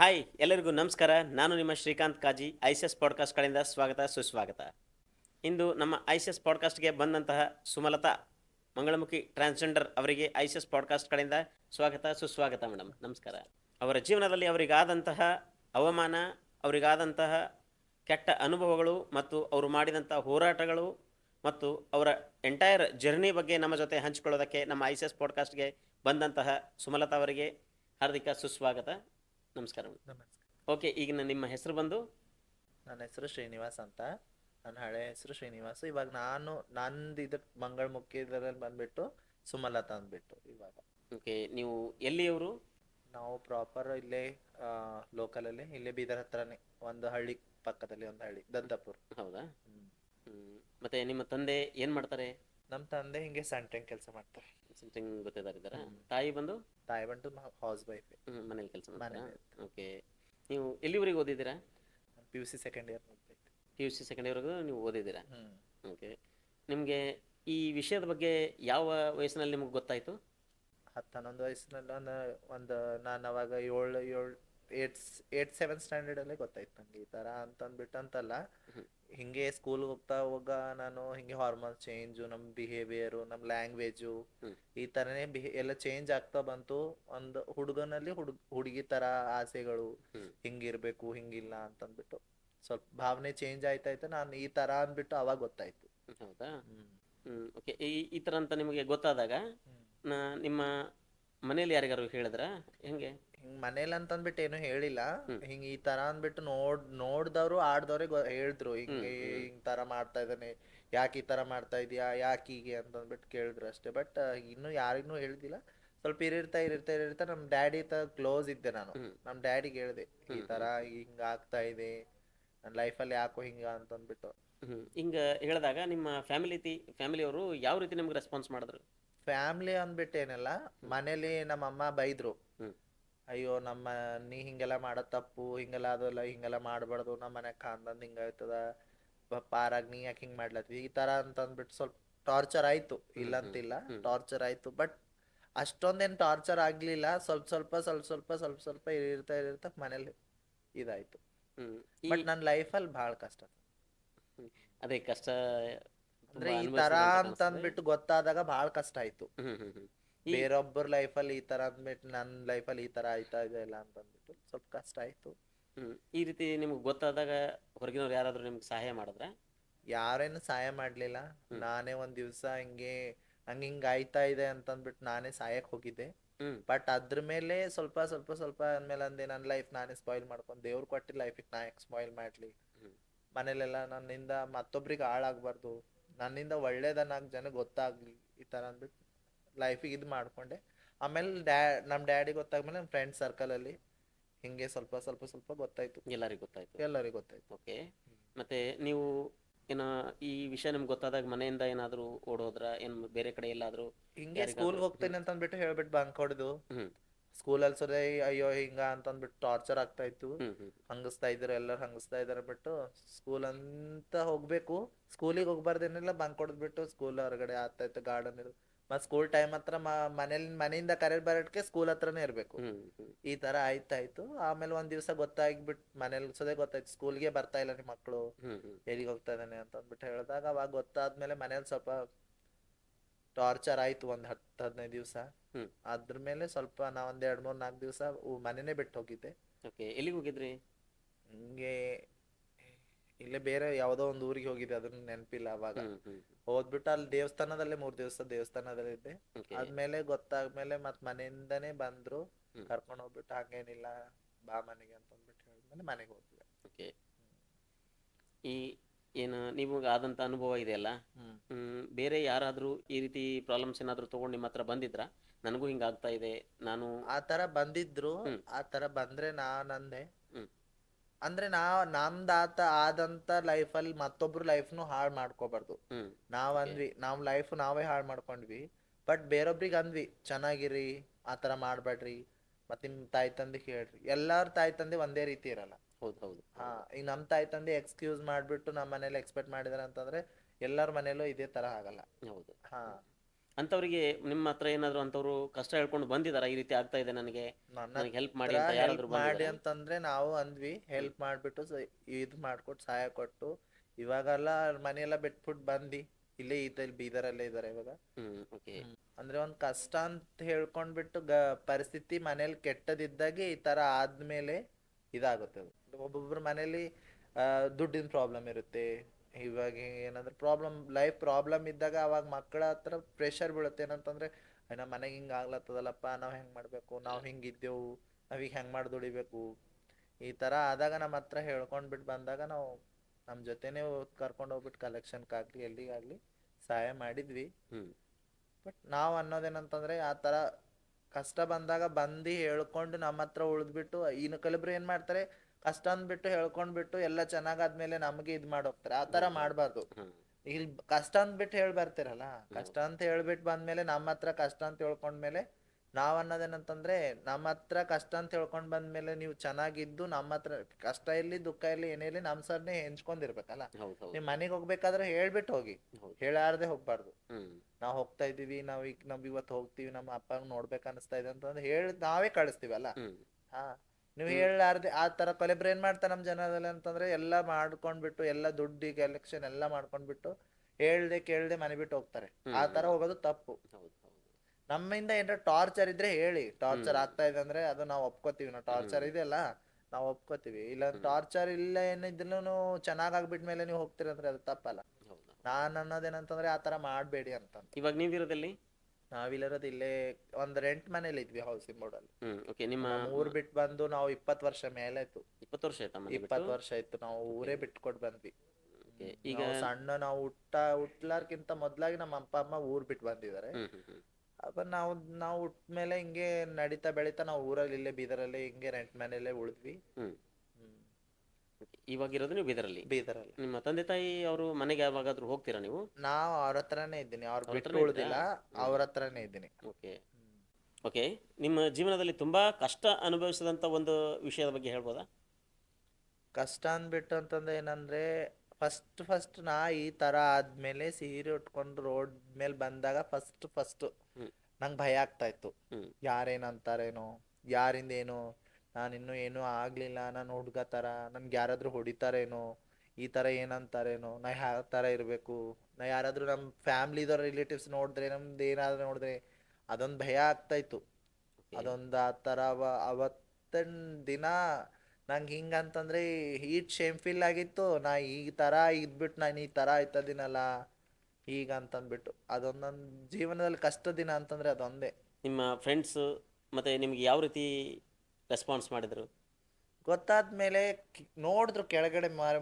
Hi ಎಲ್ಲರಿಗೂ ನಮಸ್ಕಾರ. ನಾನು ನಿಮ್ಮ Srikanth Kaji. I C S ಪಾಡ್ಕಾಸ್ಟ್ಗಳಿಂದ ಸ್ವಾಗತ, ಸುಸ್ವಾಗತ. ಇಂದು ನಮ್ಮ ಐ ಸಿ ಎಸ್ ಪಾಡ್ಕಾಸ್ಟ್ಗೆ ಬಂದಂತಹ ಸುಮಲತಾ ಮಂಗಳಮುಖಿ ಟ್ರಾನ್ಸ್ಜೆಂಡರ್ ಅವರಿಗೆ ಐ ಸಿ ಎಸ್ ಪಾಡ್ಕಾಸ್ಟ್ಗಳಿಂದ ಸ್ವಾಗತ, ಸುಸ್ವಾಗತ ಮೇಡಮ್ ನಮಸ್ಕಾರ. ಅವರ ಜೀವನದಲ್ಲಿ ಅವರಿಗಾದಂತಹ ಅವಮಾನ, ಅವರಿಗಾದಂತಹ ಕೆಟ್ಟ ಅನುಭವಗಳು ಮತ್ತು ಅವರು ಮಾಡಿದಂಥ ಹೋರಾಟಗಳು ಮತ್ತು ಅವರ ಎಂಟೈರ್ ಜರ್ನಿ ಬಗ್ಗೆ ನಮ್ಮ ಜೊತೆ ಹಂಚಿಕೊಳ್ಳೋದಕ್ಕೆ ನಮ್ಮ ಐ ಸಿ ಎಸ್ ಪಾಡ್ಕಾಸ್ಟ್ಗೆ ಬಂದಂತಹ ಸುಮಲತಾ ಅವರಿಗೆ ಹಾರ್ದಿಕ ಸುಸ್ವಾಗತ. ನಮಸ್ಕಾರ. ನಮಸ್ಕಾರ. ಓಕೆ ಈಗ ನಿಮ್ಮ ಹೆಸರು ಬಂದು? ನನ್ನ ಹೆಸರು ಶ್ರೀನಿವಾಸ್ ಅಂತ. ನನ್ನ ಹಳೆ ಹೆಸರು ಶ್ರೀನಿವಾಸ್. ಇವಾಗ ನಾನು ನಂದು ಇದ್ರ ಮಂಗಳ ಮುಖ್ಯದಲ್ಲಿ ಬಂದ್ಬಿಟ್ಟು ಸುಮಲತಾ ಅಂದ್ಬಿಟ್ಟು ಇವಾಗ. ಓಕೆ ನೀವು ಎಲ್ಲಿಯವರು? ನಾವು ಪ್ರಾಪರ್ ಇಲ್ಲೇ ಲೋಕಲಲ್ಲಿ ಇಲ್ಲೇ ಬೀದರ್ ಹತ್ರನೇ ಒಂದು ಹಳ್ಳಿ ಪಕ್ಕದಲ್ಲಿ ಒಂದು ಹಳ್ಳಿ ದಂತಪುರ್. ಹೌದಾ? ಹ್ಮ್. ಹ್ಮ್. ಮತ್ತೆ ನಿಮ್ಮ ತಂದೆ ಏನು ಮಾಡ್ತಾರೆ? ನಮ್ಮ ತಂದೆ ಹಿಂಗೆ ಸೆಂಟ್ರಿಂಗ್ ಕೆಲಸ ಮಾಡ್ತಾರೆ. ಸೆಂಟ್ರಿಂಗ್ ಗೊತ್ತಿದ್ದಾರೆ ಇದ್ದಾರೆ ತಾಯಿ ಬಂದು? ತಾಯಿ ಬಂದು ಹೌಸ್ ವೈಫ್ ಮನೇಲಿ ಕೆಲಸ ಮಾಡ್ತಾರೆ? ಓಕೆ. ನೀವು ಎಲ್ಲಿವರೆಗೆ ಓದಿದ್ದೀರಾ? P U C second year P U C second ಇಯರ್ವರೆಗೂ ನೀವು ಓದಿದ್ದೀರಾ? ಓಕೆ. ನಿಮಗೆ ಈ ವಿಷಯದ ಬಗ್ಗೆ ಯಾವ ವಯಸ್ಸಿನಲ್ಲಿ ನಿಮಗೆ ಗೊತ್ತಾಯಿತು? ಹತ್ತು ಹನ್ನೊಂದು ವಯಸ್ಸಿನಲ್ಲಿ ಒಂದು ಒಂದು ನಾನು ಅವಾಗ ಏಳು ಏಳು ಏಟ್ ಏಟ್ ಸೆವೆಂತ್ ಸ್ಟ್ಯಾಂಡರ್ಡಲ್ಲೇ ಗೊತ್ತಾಯ್ತು ನನಗೆ ಈ ಥರ ಅಂತಂದ್ಬಿಟ್ಟು ಅಂತಲ್ಲ. ಹಿಂಗೆ ಸ್ಕೂಲ್ ಹೋಗ್ತಾ ಹೋಗ ನಾನು ಹಿಂಗೆ ಹಾರ್ಮೋನ್ ಚೇಂಜು ನಮ್ಮ ಬಿಹೇವಿಯರ್ ನಮ್ಮ ಲ್ಯಾಂಗ್ವೇಜ್ ಈ ತರನೇ ಬಿಹೇ ಎಲ್ಲ ಚೇಂಜ್ ಆಗ್ತಾ ಬಂತು. ಒಂದು ಹುಡುಗನಲ್ಲಿ ಹುಡುಗ ಹುಡುಗಿ ತರ ಆಸೆಗಳು. ಹಿಂಗಿರ್ಬೇಕು ಹಿಂಗಿಲ್ಲ ಅಂತಂದ್ಬಿಟ್ಟು ಸ್ವಲ್ಪ ಭಾವನೆ ಚೇಂಜ್ ಆಯ್ತಾಯ್ತು ನಾನು ಈ ತರ ಅಂದ್ಬಿಟ್ಟು ಅವಾಗ ಗೊತ್ತಾಯ್ತು. ಹೌದಾ? ಹ್ಮ್. ಹ್ಮ್, ಓಕೆ ಈ ತರ ಥರ ಅಂತ ನಿಮಗೆ ಗೊತ್ತಾದಾಗ ನಾ- ನಿಮ್ಮ ಮನೇಲಿ ಯಾರಿಗಾರು ಹೇಳಿದ್ರ? ಹೆಂಗೆ? ಹಿಂಗ್ ಮನೇಲಿ ಅಂತಂದ್ಬಿಟ್ಟು ಏನು ಹೇಳಿಲ್ಲ. ಹಿಂಗ್ ಈ ತರ ಅಂದ್ಬಿಟ್ಟು ನೋಡ್ ನೋಡ್ದವ್ರು ಆಡ್ದವ್ರಿಗೆ ಹೇಳಿದ್ರು. ಹಿಂಗೆ. ಹಿಂಗ್ ತರ ಮಾಡ್ತಾ ಇದ್ದಾನೆ. ಯಾಕೆ ಈ ತರ ಮಾಡ್ತಾ ಇದೀಯಾ? ಯಾಕೆ ಹೀಗೆ ಅಂತಂದ್ಬಿಟ್ಟು ಕೇಳಿದ್ರು ಅಷ್ಟೇ. ಬಟ್ ಇನ್ನು ಯಾರಿಗೂ ಹೇಳಿದಿಲ್ಲ. ಸ್ವಲ್ಪ ಇರಿರ್ತಾ ಇರಿರ್ತಾ ಇರಿರ್ತಾ ನಮ್ ಡ್ಯಾಡಿ ತ ಕ್ಲೋಸ್ ಇದ್ದೆ ನಾನು. ನಮ್ ಡ್ಯಾಡಿಗೆ ಹೇಳ್ದೆ ಈ ತರ ಹಿಂಗ ಆಗ್ತಾ ಇದೆ. ನನ್ನ ಲೈಫಲ್ಲಿ ಯಾಕೋ ಹಿಂಗ ಅಂತ ಅಂದ್ಬಿಟ್ಟು. ಹಿಂಗ ಹೇಳಿದಾಗ ನಿಮ್ಮ ಫ್ಯಾಮಿಲಿ ಫ್ಯಾಮಿಲಿ ಅವರು ಯಾವ ರೀತಿ ನಿಮ್ಗೆ ರೆಸ್ಪಾನ್ಸ್ ಮಾಡಿದ್ರು? ಫ್ಯಾಮಿಲಿ ಅಂದ್ಬಿಟ್ಟು ಏನಲ್ಲ. ಮನೇಲಿ ನಮ್ಮ ಅಮ್ಮ ಬೈದ್ರು. ಅಯ್ಯೋ ನಮ್ಮ ನೀ ಹಿಂಗೆಲ್ಲ ಮಾಡೋದ್ ತಪ್ಪು ಹಿಂಗೆಲ್ಲ ಅದಲ್ಲ ಹಿಂಗೆಲ್ಲ ಮಾಡಬಾರ್ದು ನಮ್ಮ ಮನ್ಯಾಗ ಖಾನ್ದಂದು ಹಿಂಗಾಯ್ತದ ಪಾರಾಗ ನೀ ಯಾಕೆ ಹಿಂಗ್ ಮಾಡ್ಲತ್ತಿ? ಈ ತರ ಅಂತ ಅಂದ್ಬಿಟ್ಟು ಸ್ವಲ್ಪ ಟಾರ್ಚರ್ ಆಯ್ತು. ಇಲ್ಲ ಹ್ಮ್, ಅಂತಿಲ್ಲ ಟಾರ್ಚರ್ ಆಯ್ತು. ಬಟ್ ಅಷ್ಟೊಂದೇನ್ ಟಾರ್ಚರ್ ಆಗ್ಲಿಲ್ಲ. ಸ್ವಲ್ಪ ಸ್ವಲ್ಪ ಸ್ವಲ್ಪ ಸ್ವಲ್ಪ ಸ್ವಲ್ಪ ಸ್ವಲ್ಪ ಇರ್ತಾ ಇರ್ತಾ ಮನೇಲಿ ಇದಾಯ್ತು. ಬಟ್ ನನ್ನ ಲೈಫಲ್ಲಿ ಭಾಳ ಕಷ್ಟ. ಅದೇ ಕಷ್ಟ ಅಂದ್ರೆ ಈ ತರ ಅಂತ ಅಂದ್ಬಿಟ್ಟು ಗೊತ್ತಾದಾಗ ಬಹಳ ಕಷ್ಟ ಆಯ್ತು. ಬೇರೊಬ್ಬರ ಲೈಫಲ್ಲಿ ಈ ತರ ಅಂದ್ಬಿಟ್ಟು ನನ್ನ ಲೈಫಲ್ಲಿ ಈ ತರ ಆಯ್ತಾ ಇದೆ ಇಲ್ಲ ಅಂತ ಅಂದ್ಬಿಟ್ಟು ಸ್ವಲ್ಪ ಕಷ್ಟ ಆಯ್ತು. ಹ್ಮ್. ಈ ರೀತಿ ನಿಮ್ಗೆ ಗೊತ್ತಾದಾಗ ಹೊರಗಿನವ್ರು ಯಾರಾದ್ರೂ ನಿಮ್ಗೆ ಸಹಾಯ ಮಾಡಿದ್ರ? ಯಾರೇನು ಸಹಾಯ ಮಾಡ್ಲಿಲ್ಲ. ನಾನೇ ಒಂದ್ ದಿವ್ಸ ಹಿಂಗೆ ಹಂಗ ಹಿಂಗ ಆಯ್ತಾ ಇದೆ ಅಂತ ಅಂದ್ಬಿಟ್ಟು ನಾನೇ ಸಾಯಕ್ ಹೋಗಿದ್ದೆ. ಹ್ಮ್. ಬಟ್ ಅದ್ರ ಮೇಲೆ ಸ್ವಲ್ಪ ಸ್ವಲ್ಪ ಸ್ವಲ್ಪ ಅಂದ್ಮೇಲೆ ಅಂದೆ ನನ್ನ ಲೈಫ್ ನಾನೇ ಸ್ಪಾಯಿಲ್ ಮಾಡ್ಕೊಂಡು ದೇವ್ರು ಕೊಟ್ಟಿದ್ದ ಲೈಫಿಗೆ ನಾ ಯಾಕೆ ಸ್ಪಾಯಿಲ್ ಮಾಡ್ಲಿ. ಮನೇಲೆಲ್ಲ ನನ್ನಿಂದ ಮತ್ತೊಬ್ರಿಗೆ ಹಾಳಾಗ್ಬಾರ್ದು. ನನ್ನಿಂದ ಒಳ್ಳೇದ ನಾಲ್ಕು ಜನ ಗೊತ್ತಾಗ್ಲಿ ಈ ತರ ಅಂದ್ಬಿಟ್ಟು ಲೈಫಿಗೆ ಇದು ಮಾಡ್ಕೊಂಡೆ. ಆಮೇಲೆ ಡ್ಯಾ ನಮ್ಮ ಡ್ಯಾಡಿ ಗೊತ್ತಾದ್ಮೇಲೆ ನಮ್ಮ ಫ್ರೆಂಡ್ ಸರ್ಕಲಲ್ಲಿ ಹಿಂಗೆ ಸ್ವಲ್ಪ ಸ್ವಲ್ಪ ಸ್ವಲ್ಪ ಗೊತ್ತಾಯ್ತು. ಎಲ್ಲರಿಗೂ ಗೊತ್ತಾಯ್ತು. ಎಲ್ಲರಿಗೂ ಗೊತ್ತಾಯಿತು. ಓಕೆ. ಮತ್ತೆ ನೀವು ಏನೋ ಈ ವಿಷಯ ನಿಮ್ಗೆ ಗೊತ್ತಾದಾಗ ಮನೆಯಿಂದ ಏನಾದರೂ ಓಡೋದ್ರ ಏನು ಬೇರೆ ಕಡೆ ಎಲ್ಲಾದರೂ ಹಿಂಗೆ ಸ್ಕೂಲ್ಗೆ ಸ್ಕೂಲ್ ಹೋಗ್ತೇನೆ ಅಂತ ಅಂದ್ಬಿಟ್ಟು ಹೇಳ್ಬಿಟ್ಟು ಬಂಕ್ ಹೊಡೆದು. ಹ್ಮ್. ಸ್ಕೂಲಲ್ಲಿ ಸದೇ ಅಯ್ಯೋ ಹಿಂಗ ಅಂತ ಅಂದ್ಬಿಟ್ಟು ಟಾರ್ಚರ್ ಆಗ್ತಾ ಇತ್ತು. ಹ್ಮ್ ಹ್ಮ್. ಹಂಗಿಸ್ತಾ ಇದ್ರು ಎಲ್ಲರೂ ಹಂಗಿಸ್ತಾ ಇದಾರೆ ಬಿಟ್ಟು ಸ್ಕೂಲ್ ಅಂತ ಹೋಗ್ಬೇಕು. ಸ್ಕೂಲಿಗೆ ಹೋಗ್ಬಾರ್ದೇನಿಲ್ಲ ಬಂಕ್ ಹೊಡೆದ್ಬಿಟ್ಟು ಸ್ಕೂಲ್ ಹೊರಗಡೆ ಆಗ್ತಾ ಇತ್ತು ಗಾರ್ಡನ್ ಮತ್ ಸ್ಕೂಲ್ ಟೈಮ್ ಹತ್ರ ಮನೇಲಿ ಮನೆಯಿಂದ ಕರೆ ಬರೋಟ್ಕೆ ಸ್ಕೂಲ್ ಹತ್ರನೇ ಇರ್ಬೇಕು. ಈ ತರ ಆಯ್ತಾಯ್ತು. ಆಮೇಲೆ ಒಂದ್ ದಿವ್ಸ ಗೊತ್ತಾಗ್ಬಿಟ್ ಮನೇಲಿ ಸದೇ ಗೊತ್ತಾಯ್ತು ಸ್ಕೂಲ್ಗೆ ಬರ್ತಾ ಇಲ್ಲ ನಿಮ್ ಮಕ್ಳು. ಎಲ್ಲಿಗೆ ಹೋಗ್ತಾ ಇದ್ದಾನೆ ಅಂತ ಅಂದ್ಬಿಟ್ಟು ಹೇಳಿದಾಗ ಅವಾಗ ಗೊತ್ತಾದ್ಮೇಲೆ ಮನೇಲಿ ಸ್ವಲ್ಪ ಟಾರ್ಚರ್ ಆಯ್ತು ಒಂದ್ ಹತ್ತು ಹದಿನೈದು ದಿವಸ. ಅದ್ರ ಮೇಲೆ ಸ್ವಲ್ಪ ನಾ ಒಂದ್ ಎರಡ್ ಮೂರ್ ನಾಲ್ಕು ದಿವಸ ಮನೇನೆ ಬಿಟ್ಟು ಹೋಗಿದ್ದೆ. ಎಲ್ಲಿಗೆ ಹೋಗಿದ್ರಿ? ಹಿಂಗೆ ಇಲ್ಲೇ ಬೇರೆ ಯಾವ್ದೋ ಒಂದ್ ಊರಿಗೆ ಹೋಗಿದ್ದೆ ಅದನ್ನ ನೆನಪಿಲ್ಲ ಅವಾಗ. ಹೋದ್ಬಿಟ್ಟು ಅಲ್ಲಿ ದೇವಸ್ಥಾನದಲ್ಲೇ ಮೂರ್ ದಿವಸ ದೇವಸ್ಥಾನದಲ್ಲಿ ಇದ್ದೆ. ಆದ್ಮೇಲೆ ಗೊತ್ತಾದ್ಮೇಲೆ ಮತ್ ಮನೆಯಿಂದಾನೇ ಬಂದ್ರು. ಕರ್ಕೊಂಡ್ ಹೋಗ್ಬಿಟ್ಟು ಹಂಗೇನಿಲ್ಲ ಬಾ ಮನೆಗೆ ಅಂತ ಅಂದ್ಬಿಟ್ಟು ಹೇಳಿದ್ಮೇಲೆ ಮನೆಗೆ ಹೋದ್ವಿ. ಓಕೆ ಈ ಏನು ನಿಮಗೆ ಆದಂತ ಅನುಭವ ಇದೆಯಲ್ಲ? ಹ್ಮ್. ಹ್ಮ್, ಬೇರೆ ಯಾರಾದ್ರೂ ಈ ರೀತಿ ಪ್ರಾಬ್ಲಮ್ಸ್ ಏನಾದ್ರೂ ತಗೊಂಡು ನಿಮ್ಮ ಹತ್ರ ಬಂದಿದ್ರ? ನನಗೂ ಹಿಂಗಾಗ್ತಾ ಇದೆ ನಾನು ಆ ತರ ಬಂದಿದ್ರು. ಆ ತರ ಬಂದ್ರೆ ನಾನ್ ಅಂದೆ. ಅಂದ್ರೆ ನಾವ್ ನಮ್ದಾತ ಆದಂತ ಆದಂತ ಅಲ್ಲಿ ಮತ್ತೊಬ್ರು ಲೈಫ್ನು ಹಾಳ್ ಮಾಡ್ಕೋಬಾರ್ದು. ನಾವ್ ಅಂದ್ವಿ ನಾವ್ ಲೈಫ್ ನಾವೇ ಹಾಳ್ ಮಾಡ್ಕೊಂಡ್ವಿ. ಬಟ್ ಬೇರೊಬ್ರಿಗ್ ಅಂದ್ವಿ ಚೆನ್ನಾಗಿರಿ ಆತರ ತರ ಮಾಡ್ಬೇಡ್ರಿ ಮತ್ ನಿಮ್ ತಾಯಿ ತಂದೆ ಹೇಳ್ರಿ. ಎಲ್ಲಾರ ತಾಯಿ ತಂದೆ ಒಂದೇ ರೀತಿ ಇರಲ್ಲ. ಹೌದು ಹೌದು. ಹಾ ಈಗ ನಮ್ ತಾಯಿ ತಂದೆ ಎಕ್ಸ್ಕ್ಯೂಸ್ ಮಾಡ್ಬಿಟ್ಟು ನಮ್ಮ ಮನೇಲಿ ಎಕ್ಸ್ಪೆಕ್ಟ್ ಮಾಡಿದಾರೆ ಅಂತಂದ್ರೆ ಎಲ್ಲಾರ ಮನೇಲೂ ಇದೇ ತರ ಆಗಲ್ಲ. ಹೌದು. ಹಾ. ಅಂಥವ್ರಿಗೆ ನಿಮ್ಮ ಹತ್ರ ಏನಾದ್ರು ಅಂತವ್ರು ಕಷ್ಟ ಹೇಳ್ಕೊಂಡು ಬಂದಿದಾರ? ಈ ರೀತಿ ಆಗ್ತಾ ಇದೆ ನನಗೆ. ನನಗೆ ಹೆಲ್ಪ್ ಮಾಡಿ ಅಂತ ಹೆಲ್ಪ್ ಯಾರಾದ್ರೂ ಮಾಡಿ? ಅಂತಂದ್ರೆ ನಾವು ಅಂದ್ವಿ ಹೆಲ್ಪ್ ಮಾಡ್ಬಿಟ್ಟು ಇದು ಮಾಡ್ಕೊಟ್ಟು ಸಹಾಯ ಕೊಟ್ಟು. ಇವಾಗೆಲ್ಲ ಮನೆಯೆಲ್ಲ ಬಿಟ್ಬಿಟ್ಟು ಬಂದಿ ಇಲ್ಲೇ ಇದ್ದಲ್ಲಿ ಬೀದರಲ್ಲೇ ಇದಾರೆ ಇವಾಗ. ಹ್ಮ್ ಓಕೆ ಅಂದ್ರೆ ಒಂದ್ ಕಷ್ಟ ಅಂತ ಹೇಳ್ಕೊಂಡ್ಬಿಟ್ಟು ಗ ಪರಿಸ್ಥಿತಿ ಮನೇಲಿ ಕೆಟ್ಟದಿದ್ದಾಗೆ ಈ ತರ ಆದ್ಮೇಲೆ ಇದಾಗುತ್ತೆ. ಒಬ್ಬೊಬ್ರು ಒಬ್ಬೊಬ್ರ ಮನೇಲಿ ಆ, ದುಡ್ಡಿನ ಪ್ರಾಬ್ಲಮ್ ಇರುತ್ತೆ. ಇವಾಗ ಏನಂದ್ರೆ ಪ್ರಾಬ್ಲಮ್ ಲೈಫ್ ಪ್ರಾಬ್ಲಮ್ ಇದ್ದಾಗ ಅವಾಗ ಮಕ್ಕಳ ಹತ್ರ ಪ್ರೆಷರ್ ಬೀಳುತ್ತೆ. ಏನಂತಂದ್ರೆ "ಅಯ್ಯ, ನಮ್ಮ ಮನೆಗೆ ಹಿಂಗ ಆಗ್ಲತ್ತದಲ್ಲಪ್ಪ ನಾವ್ ಹೆಂಗ್ ಮಾಡ್ಬೇಕು? ನಾವ್ ಹಿಂಗಿದ್ದೆವು ನಾವೀಗ ಹೆಂಗ್ ಮಾಡಿ ದುಡಿಬೇಕು ಈ ತರ ಆದಾಗ ನಮ್ಮ ಹತ್ರ ಹೇಳ್ಕೊಂಡ್ ಬಿಟ್ಟು ಬಂದಾಗ ನಾವು ನಮ್ ಜೊತೆನೆ ಕರ್ಕೊಂಡು ಹೋಗ್ಬಿಟ್ಟು ಕಲೆಕ್ಷನ್ಗಾಗ್ಲಿ ಎಲ್ಲಿಗಾಗ್ಲಿ ಸಹಾಯ ಮಾಡಿದ್ವಿ. ಬಟ್ ನಾವು ಅನ್ನೋದೇನಂತಂದ್ರೆ ಆ ತರ ಕಷ್ಟ ಬಂದಾಗ ಬಂದು ಹೇಳ್ಕೊಂಡು ನಮ್ಮ ಹತ್ರ ಉಳಿದ್ಬಿಟ್ಟು ಇನ್ನು ಕೆಲಬ್ರು ಏನ್ ಮಾಡ್ತಾರೆ ಕಷ್ಟ ಹೇಳ್ಕೊಂಡ್ ಬಿಟ್ಟು ಎಲ್ಲ ಚೆನ್ನಾಗಾದ್ಮೇಲೆ ನಮಗೆ ಇದ್ ಮಾಡೋಗ್ತಾರೆ. ಆ ತರ ಮಾಡ್ಬಾರ್ದು. ಇಲ್ಲಿ ಕಷ್ಟ ಅಂದ್ಬಿಟ್ಟು ಹೇಳ್ ಬರ್ತಿರಲ್ಲ? ಕಷ್ಟ ಅಂತ ಹೇಳ್ಬಿಟ್ಟು ಬಂದ್ಮೇಲೆ ನಮ್ಮ ಹತ್ರ ಕಷ್ಟ ಅಂತ ಹೇಳ್ಕೊಂಡ್ಮೇಲೆ ನಾವ್ ಅನ್ನೋದೇನಂತಂದ್ರೆ ನಮ್ಮ ಹತ್ರ ಕಷ್ಟ ಅಂತ ಹೇಳ್ಕೊಂಡ್ ಬಂದ್ಮೇಲೆ ನೀವು ಚೆನ್ನಾಗಿದ್ದು ನಮ್ಮ ಹತ್ರ ಕಷ್ಟ ಇರ್ಲಿ ದುಃಖ ಇರ್ಲಿ ಏನೇ ಇರ್ಲಿ ನಮ್ ಸರ್ನೇ ಹೆಂಚ್ಕೊಂಡಿರ್ಬೇಕಲ್ಲ? ನೀವ್ ಮನೆಗೆ ಹೋಗ್ಬೇಕಾದ್ರೆ ಹೇಳ್ಬಿಟ್ಟು ಹೋಗಿ. ಹೇಳಾರ್ದೆ ಹೋಗ್ಬಾರ್ದು. ನಾವ್ ಹೋಗ್ತಾ ಇದೀವಿ ನಾವ್ ಈಗ ನಾವ್ ಇವತ್ತು ಹೋಗ್ತೀವಿ ನಮ್ಮ ಅಪ್ಪ ನೋಡ್ಬೇಕು ಅನಿಸ್ತಾ ಇದೆ ಅಂತಂದ್ರೆ ಹೇಳಿ ನಾವೇ ಕಳಿಸ್ತೀವಲ್ಲ? ಹಾ. ನೀವು ಹೇಳಾರ್ದೆ ಆ ತರ ಕೊಲೆಬ್ರ ಏನ್ ಮಾಡ್ತಾರೆ ನಮ್ಮ ಜನದಲ್ಲಿ ಅಂತಂದ್ರೆ ಎಲ್ಲ ಮಾಡ್ಕೊಂಡ್ಬಿಟ್ಟು ಎಲ್ಲ ದುಡ್ಡಿಗೆ ಎಲೆಕ್ಷನ್ ಎಲ್ಲ ಮಾಡ್ಕೊಂಡ್ಬಿಟ್ಟು ಹೇಳ್ದೆ ಕೇಳ್ದೆ ಮನೆ ಬಿಟ್ಟು ಹೋಗ್ತಾರೆ. ಆ ತರ ಹೋಗೋದು ತಪ್ಪು. ನಮ್ಮಿಂದ ಏನಾರ ಟಾರ್ಚರ್ ಇದ್ರೆ ಹೇಳಿ. ಟಾರ್ಚರ್. ಆಗ್ತಾ ಇದೆ ಅಂದ್ರೆ ಅದು ನಾವು ಒಪ್ಕೋತೀವಿ. ನಾವು ಟಾರ್ಚರ್. ಇದೆಯಲ್ಲ ನಾವು ಒಪ್ಕೋತೀವಿ. ಇಲ್ಲ. ಟಾರ್ಚರ್ ಇಲ್ಲ ಏನಿದ್ರು ಚೆನ್ನಾಗ್ ಆಗ್ಬಿಟ್ಮೇಲೆ ನೀವು ಹೋಗ್ತೀರಂದ್ರೆ ಅದು ತಪ್ಪಲ್ಲ. ನಾನು ನಾನ್ ಅನ್ನೋದೇನಂತಂದ್ರೆ ಆ ತರ ಮಾಡ್ಬೇಡಿ ಅಂತ. ಇವಾಗ ನೀವಿರೋದಲ್ಲಿ ನಾವಿಲ್ಲಿರೋದು ಇಲ್ಲೇ ಒಂದ್ ರೆಂಟ್ ಮನೇಲಿ ಇದ್ವಿ ಹೌಸಿಂಗ್ ಬೋರ್ಡ್ ಅಲ್ಲಿ. ಹ್ಮ್ ಓಕೆ ನಿಮ್ಮ ನಮ್ಮ ಊರ್ ಬಿಟ್ಟು ಬಂದು ನಾವು ಇಪ್ಪತ್ ವರ್ಷ ಮೇಲೆ ಆಯ್ತು. ಇಪ್ಪತ್ತು ವರ್ಷ ಆಯ್ತಾ ಮನೆ ಇಪ್ಪತ್ ಬಿಟ್ಟು ವರ್ಷ ಆಯ್ತು ನಾವು ಊರೇ ಬಿಟ್ಕೊಟ್ ಬಂದ್ವಿ. Okay, ಈಗ ನಾವು ಸಣ್ಣ ನಾವು ಹುಟ್ಟ ಹುಟ್ಲಾರ್ಕಿಂತ ಮೊದ್ಲಾಗಿ ನಮ್ಮ ಅಪ್ಪ ಅಮ್ಮ ಊರ್ ಬಿಟ್ಟು ಬಂದಿದ್ದಾರೆ. ಹ್ಮ್ ಹ್ಮ್ ಹ್ಮ್. ಅಪ್ಪ ನಾವು ನಾವು ಹುಟ್ಮೇಲೆ ಹಿಂಗೆ ನಡೀತಾ ಬೆಳೀತಾ ನಾವು ಊರಲ್ಲಿ ಇಲ್ಲೇ ಬೀದರಲ್ಲೇ ಹಿಂಗೆ ರೆಂಟ್ ಮನೇಲೆ ಉಳಿದ್ವಿ. ಹ್ಮ್. ಹ್ಮ್. Okay, ಇವಾಗ ಇರೋದು ನೀವು ಬೀದರಲ್ಲಿ? ಬೀದರಲ್ಲಿ. ನಿಮ್ಮ ತಂದೆ ತಾಯಿ ಅವರು ಮನೆಗೆ ಯಾವಾಗಾದ್ರೂ ಹೋಗ್ತೀರಾ ನೀವು? ನಾವು ಅವ್ರ ಹತ್ರನೇ ಇದ್ದೀನಿ. ಅವ್ರ ಅವ್ರ ಬಿಟ್ಟು ಹತ್ರನೇ ಉಳ್ದಿಲ್ಲ. ಅವ್ರ ಹತ್ರನೇ ಇದ್ದೀನಿ. ಓಕೆ. ಓಕೆ. ನಿಮ್ಮ ಜೀವನದಲ್ಲಿ ತುಂಬಾ ಕಷ್ಟ ಅನುಭವಿಸಿದಂತ ಒಂದು ವಿಷಯದ ಬಗ್ಗೆ ಹೇಳ್ಬೋದಾ? ಕಷ್ಟ ಅಂದ್ಬಿಟ್ಟು ಅಂತಂದ್ರೆ ಏನಂದ್ರೆ ಫಸ್ಟ್ ಫಸ್ಟ್ ನಾ ಈ ತರ ಆದ್ಮೇಲೆ ಸೀರೆ ಉಟ್ಕೊಂಡು ರೋಡ್ ಮೇಲೆ ಬಂದಾಗ ಫಸ್ಟ್ ಫಸ್ಟ್ ಹ್ಮ್. ನಂಗೆ ಭಯ ಆಗ್ತಾ ಇತ್ತು. ಹ್ಮ್. ಯಾರೇನಂತಾರೇನೋ ಯಾರಿಂದ ಏನೋ ನಾನು ಇನ್ನೂ ಏನೂ ಆಗ್ಲಿಲ್ಲ ನಾನು ಹುಡ್ಗ ತರ ನನ್ಗೆ ಯಾರಾದ್ರೂ ಹೊಡಿತಾರೇನೋ ಈ ತರ ಏನಂತಾರೇನೋ ನಾ ಯಾವ ತರ ಇರ್ಬೇಕು ನಾ ಯಾರಾದರೂ ನಮ್ಮ ಫ್ಯಾಮ್ಲಿದವ್ರ ರಿಲೇಟಿವ್ಸ್ ನೋಡಿದ್ರೆ ನಮ್ದು ಏನಾದ್ರು ನೋಡಿದ್ರೆ ಅದೊಂದು ಭಯ ಆಗ್ತಾ ಇತ್ತು Okay. ಅದೊಂದು ಆ ಥರ ಅವ ಅವತ್ತಿನ ದಿನ ನಂಗೆ ಹಿಂಗಂತಂದ್ರೆ ಈಟ್ ಶೇಮ್ ಫೀಲ್ ಆಗಿತ್ತು ನಾ ಈ ಥರ ಇದ್ಬಿಟ್ಟು ನಾನು ಈ ಥರ ಆಯ್ತದಿನಲ್ಲ ಈಗ ಅಂತಂದ್ಬಿಟ್ಟು ಅದೊಂದು ನನ್ನ ಜೀವನದಲ್ಲಿ ಕಷ್ಟ ದಿನ ಅಂತಂದ್ರೆ ಅದೊಂದೇ. ನಿಮ್ಮ ಫ್ರೆಂಡ್ಸ್ ಮತ್ತೆ ನಿಮ್ಗೆ ಯಾವ ರೀತಿ ರೆಸ್ಪಾನ್ಸ್ ಮಾಡಿದ್ರು. ಗೊತ್ತಾದ ಮೇಲೆ ನೋಡಿದ್ರು ಕೆಳಗಡೆ ಮಾರ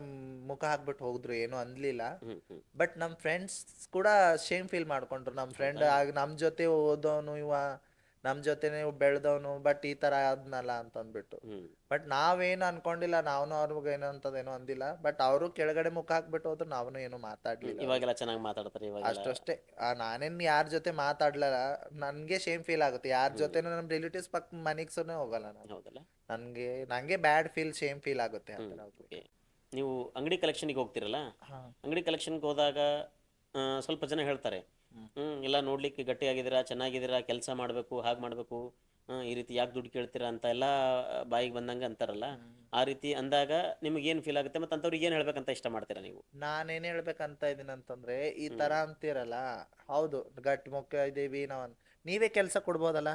ಮುಖ ಹಾಕ್ಬಿಟ್ಟು ಹೋಗಿದ್ರು ಏನು ಅನ್ಲಿಲ್ಲ. ಬಟ್ ನಮ್ಮ ಫ್ರೆಂಡ್ಸ್ ಕೂಡ ಶೇಮ್ ಫೀಲ್ ಮಾಡ್ಕೊಂಡ್ರು. ನಮ್ಮ ಫ್ರೆಂಡ್? ಆಗ ನಮ್ಮ ಜೊತೆ ಓದೋನು ಇವ ನಮ್ಮ ನೀವು ಬೆಳ್ದವನು ಬಟ್ ಈ ತರ ಆದ್ನಲ್ಲ ಅಂತ ಅಂದ್ಬಿಟ್ಟು ಬಟ್ ನಾವೇನು ಅನ್ಕೊಂಡಿಲ್ಲ ನಾವ್ನು ಅವ್ರಿಗೆ ಏನೋ ಅಂತದೇನೋ ಅಂದಿಲ್ಲ ಬಟ್ ಅವರು ಕೆಳಗಡೆ ಮುಖ ಹಾಕ್ಬಿಟ್ಟು ಹೋದ್ರು ನಾವ್ನು ಏನು ಮಾತಾಡ್ಲಿಲ್ಲ. ಇವಾಗೆಲ್ಲ ಚೆನ್ನಾಗಿ ಮಾತಾಡ್ತಾರೆ ಅಷ್ಟು ಅಷ್ಟಷ್ಟೇ. ನಾನೇನ್ ಯಾರ ಜೊತೆ ಮಾತಾಡ್ಲಲ್ಲ ನನ್ಗೆ ಶೇಮ್ ಫೀಲ್ ಆಗುತ್ತೆ. ಯಾರ ಜೊತೆನೂ ನಮ್ ರಿಲೇಟಿವ್ಸ್ ಪಕ್ಕ ಮನಿಗ್ಸೂನೆ ಸುನೆ ಹೋಗಲ್ಲ ನಾನು. ನನ್ಗೆ ನಂಗೆ ಬ್ಯಾಡ್ ಫೀಲ್ ಶೇಮ್ ಫೀಲ್ ಆಗುತ್ತೆ ಹೋಗ್ಬಿಟ್ಟು. ನೀವು ಅಂಗಡಿ ಕಲೆಕ್ಷನ್ಗೆ ಹೋಗ್ತಿರಲ್ಲ. ಅಂಗಡಿ ಕಲೆಕ್ಷನ್ಗೆ ಹೋದಾಗ ಸ್ವಲ್ಪ ಜನ ಹೇಳ್ತಾರೆ ಹ್ಮ್. ಹ್ಮ್ ಎಲ್ಲ ನೋಡ್ಲಿಕ್ಕೆ ಗಟ್ಟಿಯಾಗಿದ್ದೀರಾ ಚೆನ್ನಾಗಿದ್ದೀರಾ ಕೆಲಸ ಮಾಡಬೇಕು ಹಾಗೆ ಮಾಡಬೇಕು ಈ ರೀತಿ ಯಾಕೆ ದುಡ್ಡು ಕೇಳ್ತೀರಾ ಅಂತ ಎಲ್ಲಾ ಬಾಯಿಗೆ ಬಂದಂಗ ಅಂತಾರಲ್ಲ ಆ ರೀತಿ ಅಂದಾಗ ನಿಮ್ಗೆ ಏನು ಫೀಲ್ ಆಗುತ್ತೆ? ಮತ್ತೆ ಅಂಥವ್ರಿಗೆ ಏನು ಹೇಳ್ಬೇಕಂತ ಇಷ್ಟ ಮಾಡ್ತೀರಾ ನೀವು? ನಾನೇನ್ ಹೇಳ್ಬೇಕಂತ ಇದೀನಿ ಅಂತಂದ್ರೆ ಈ ತರ ಅಂತೀರಲ್ಲ ಹೌದು ಗಟ್ಟಿ ಮುಖ್ಯ ಇದೀವಿ ನಾವ್ ನೀವೇ ಕೆಲ್ಸ ಕೊಡ್ಬೋದಲ್ಲ?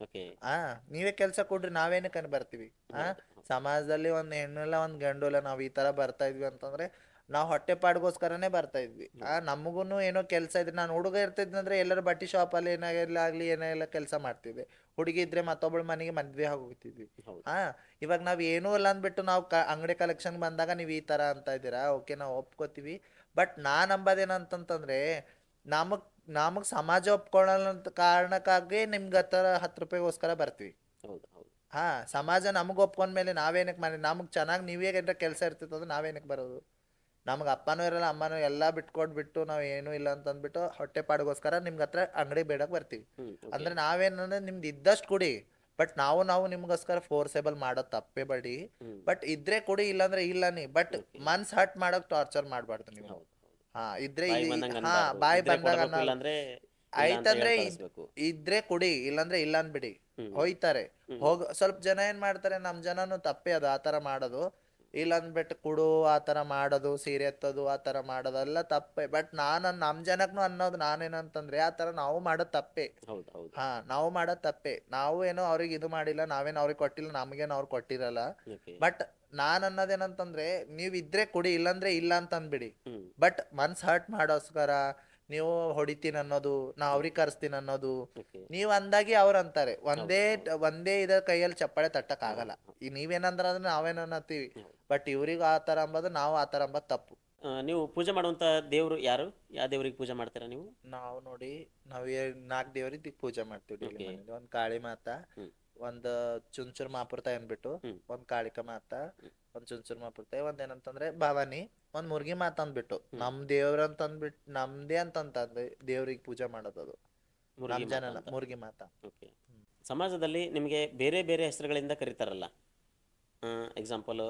ಓಕೆ. ಆ ನೀವೇ ಕೆಲ್ಸ ಕೊಡ್ರಿ ನಾವೇನಕ್ಕೆ ಬರ್ತೀವಿ? ಆ ಸಮಾಜದಲ್ಲಿ ಒಂದ್ ಹೆಣ್ಣೆಲ್ಲ ಒಂದ್ ಗಂಡು ಇಲ್ಲ ನಾವ್ ಈ ತರ ಬರ್ತಾ ಇದ್ವಿ ಅಂತಂದ್ರೆ ನಾವ್ ಹೊಟ್ಟೆ ಪಾಡ್ಗೋಸ್ಕರನೇ ಬರ್ತಾ ಇದ್ವಿ. ಆ ನಮಗೂನು ಏನೋ ಕೆಲಸ ಇದ್ರೆ ನಾನು ಹುಡುಗ ಇರ್ತಿದ್ನಂದ್ರೆ ಎಲ್ಲರೂ ಬಟ್ಟಿ ಶಾಪಲ್ಲಿ ಅಲ್ಲಿ ಇರಲಾಗಲಿ ಏನೇ ಏನೆಲ್ಲ ಕೆಲಸ ಮಾಡ್ತಿದ್ವಿ. ಹುಡುಗಿ ಇದ್ರೆ ಮತ್ತೊಬ್ಬಳ ಮನೆಗೆ ಮದ್ವೆ ಹೋಗ್ತಿದ್ವಿ ಹಾ ಇವಾಗ ನಾವು ಏನೂ ಇಲ್ಲ ಅಂದ್ಬಿಟ್ಟು ನಾವು ಕ ಅಂಗಡಿ ಕಲೆಕ್ಷನ್ ಬಂದಾಗ ನೀವು ಈ ತರ ಅಂತ ಇದ್ದೀರಾ? ಓಕೆ ನಾವು ಒಪ್ಕೋತೀವಿ. ಬಟ್ ನಾ ಅಂಬದೇನಂತಂತಂದ್ರೆ ನಮಗ್ ನಮಗ್ ಸಮಾಜ ಒಪ್ಕೊಳ್ಳಲ್ಲ ಅಂತ ಕಾರಣಕ್ಕಾಗಿ ನಿಮ್ಗೆ ಹತ್ತರ ಹತ್ತು ರೂಪಾಯಿಗೋಸ್ಕರ ಬರ್ತೀವಿ. ಹಾ ಸಮಾಜ ನಮಗ್ ಒಪ್ಕೊಂಡ್ಮೇಲೆ ನಾವೇನಕ್ಕೆ ಮನೆ ನಮಗ್ ಚೆನ್ನಾಗಿ ನೀವೇ ಏನಾರ ಕೆಲಸ ಇರ್ತಿತ್ತು ಅಂದ್ರೆ ನಾವೇನಕ್ಕೆ ಬರೋದು? ನಮ್ಗೆ ಅಪ್ಪನೂ ಇರಲ್ಲ ಅಮ್ಮನೂ ಎಲ್ಲ ಬಿಟ್ಕೊಟ್ಬಿಟ್ಟು ನಾವು ಏನೂ ಇಲ್ಲ ಅಂತ ಅಂದ್ಬಿಟ್ಟು ಹೊಟ್ಟೆ ಪಾಡಿಗೋಸ್ಕರ ನಿಮ್ಗೆ ಹತ್ರ ಅಂಗಡಿ ಬೇಡಕ್ಕೆ ಬರ್ತೀವಿ. ಅಂದರೆ ನಾವೇನಂದ್ರೆ ನಿಮ್ದು ಇದ್ದಷ್ಟು ಕೊಡಿ ಬಟ್ ನಾವು ನಾವು ನಿಮ್ಗೋಸ್ಕರ ಫೋರ್ಸೇಬಲ್ ಮಾಡೋದ್ ತಪ್ಪೇ ಬಡಿ. ಬಟ್ ಇದ್ರೆ ಕೊಡಿ ಇಲ್ಲಾಂದ್ರೆ ಇಲ್ಲ ನೀ. ಬಟ್ ಮನ್ಸ್ ಹರ್ಟ್ ಮಾಡಕ್ ಟಾರ್ಚರ್ ಮಾಡಬಾರ್ದು ನೀವು. ಹಾ ಇದ್ರೆ ಹಾ ಬಾಯ್ ಬಂದಾಗ ಆಯ್ತಂದ್ರೆ ಇದ್ರೆ ಕೊಡಿ ಇಲ್ಲಾಂದ್ರೆ ಇಲ್ಲ ಅನ್ಬಿಡಿ ಹೋಯ್ತಾರೆ. ಹೋಗ ಸ್ವಲ್ಪ ಜನ ಏನ್ ಮಾಡ್ತಾರೆ ನಮ್ ಜನನು ತಪ್ಪೇ ಅದು ಆತರ ಮಾಡೋದು. ಇಲ್ಲ ಅಂದ್ಬಿಟ್ಟು ಆ ಥರ ಮಾಡೋದು ಸೀರೆ ಎತ್ತೋದು ಆತರ ಮಾಡೋದು ಎಲ್ಲ ತಪ್ಪೆ. ಬಟ್ ನಾನು ನಮ್ಮ ಜನಕ್ಕೂ ಅನ್ನೋದು ನಾನೇನಂತಂದ್ರೆ ಆತರ ನಾವು ಮಾಡೋದು ತಪ್ಪೆ. ಹಾ ನಾವು ಮಾಡೋದು ತಪ್ಪೆ. ನಾವು ಏನೋ ಅವ್ರಿಗೆ ಇದು ಮಾಡಿಲ್ಲ ನಾವೇನು ಅವ್ರಿಗೆ ಕೊಟ್ಟಿಲ್ಲ ನಮಗೇನು ಅವ್ರು ಕೊಟ್ಟಿರಲ್ಲ. ಬಟ್ ನಾನ್ ಅನ್ನೋದೇನಂತಂದ್ರೆ ನೀವ್ ಇದ್ರೆ ಕೊಡಿ ಇಲ್ಲಾಂದ್ರೆ ಇಲ್ಲ ಅಂತ ಅಂದ್ಬಿಡಿ ಬಟ್ ಮನ್ಸ್ ಹರ್ಟ್ ಮಾಡೋಸ್ಕರ ನೀವು ಹೊಡಿತೀನಿ ಅನ್ನೋದು ನಾ ಅವ್ರಿಗೆ ಕರ್ಸ್ತೀನಿ ಅನ್ನೋದು. ನೀವ್ ಅಂದಾಗಿ ಅವ್ರ ಅಂತಾರೆ. ಒಂದೇ ಒಂದೇ ಇದ ಕೈಯಲ್ಲಿ ಚಪ್ಪಾಳೆ ತಟ್ಟಕ್ ಆಗಲ್ಲ ಈಗ ನೀವೇನಂದ್ರ ನಾವೇನತ್ತೀವಿ ಹೌದು. ಬಟ್ ಇವ್ರಿಗೂ ಆ ಥರ ಅಂಬೋದು ನಾವು ಆ ಥರ ಅಂಬದ್ ತಪ್ಪು ಆ, ನೀವು ಪೂಜೆ ಮಾಡುವಂತ ದೇವರು ಯಾರು ಯಾವ ದೇವರಿಗೆ ಪೂಜೆ ಮಾಡ್ತೀರಾ ನೀವು ನಾವು ನೋಡಿ ನಾವು ನಾಲ್ಕು ದೇವ್ರಿಗೆ ಪೂಜೆ ಮಾಡ್ತೀವಿ daily Okay. ಮನೇಲಿ. ಒಂದ್ ಕಾಳಿ ಮಾತಾ ಹ್ಮ್. ಒಂದ್ ಚುಂಚುರ್ ಮಾಪುರ್ತ ಅಂದ್ಬಿಟ್ಟು ಹ್ಮ್. ಒಂದ್ ಕಾಳಿಕ ಮಾತ ಒಂದ್ ಚುಂಚುರ್ ಮಾಪುರ್ತ ಒಂದ್ ಏನಂತಂದ್ರೆ ಭವಾನಿ ಒಂದ್ ಮುರ್ಗಿ ಮಾತ ಅಂದ್ಬಿಟ್ಟು ನಮ್ ದೇವ್ರ ಅಂತ ಅಂದ್ಬಿಟ್ಟು ನಮ್ದೇ ಅಂತಂತಂದ್ರೆ ದೇವ್ರಿಗೆ ಪೂಜೆ ಮಾಡೋದದು ಮುರುಗಿ ನಮ್ ಮಾತಾ ಜನ ಅಂತ. ಮುರ್ಗಿ ಮಾತಾ ಓಕೆ ಸಮಾಜದಲ್ಲಿ ನಿಮಗೆ ಬೇರೆ ಬೇರೆ ಹೆಸರುಗಳಿಂದ ಕರೀತಾರಲ್ಲ ಎಕ್ಸಾಂಪಲ್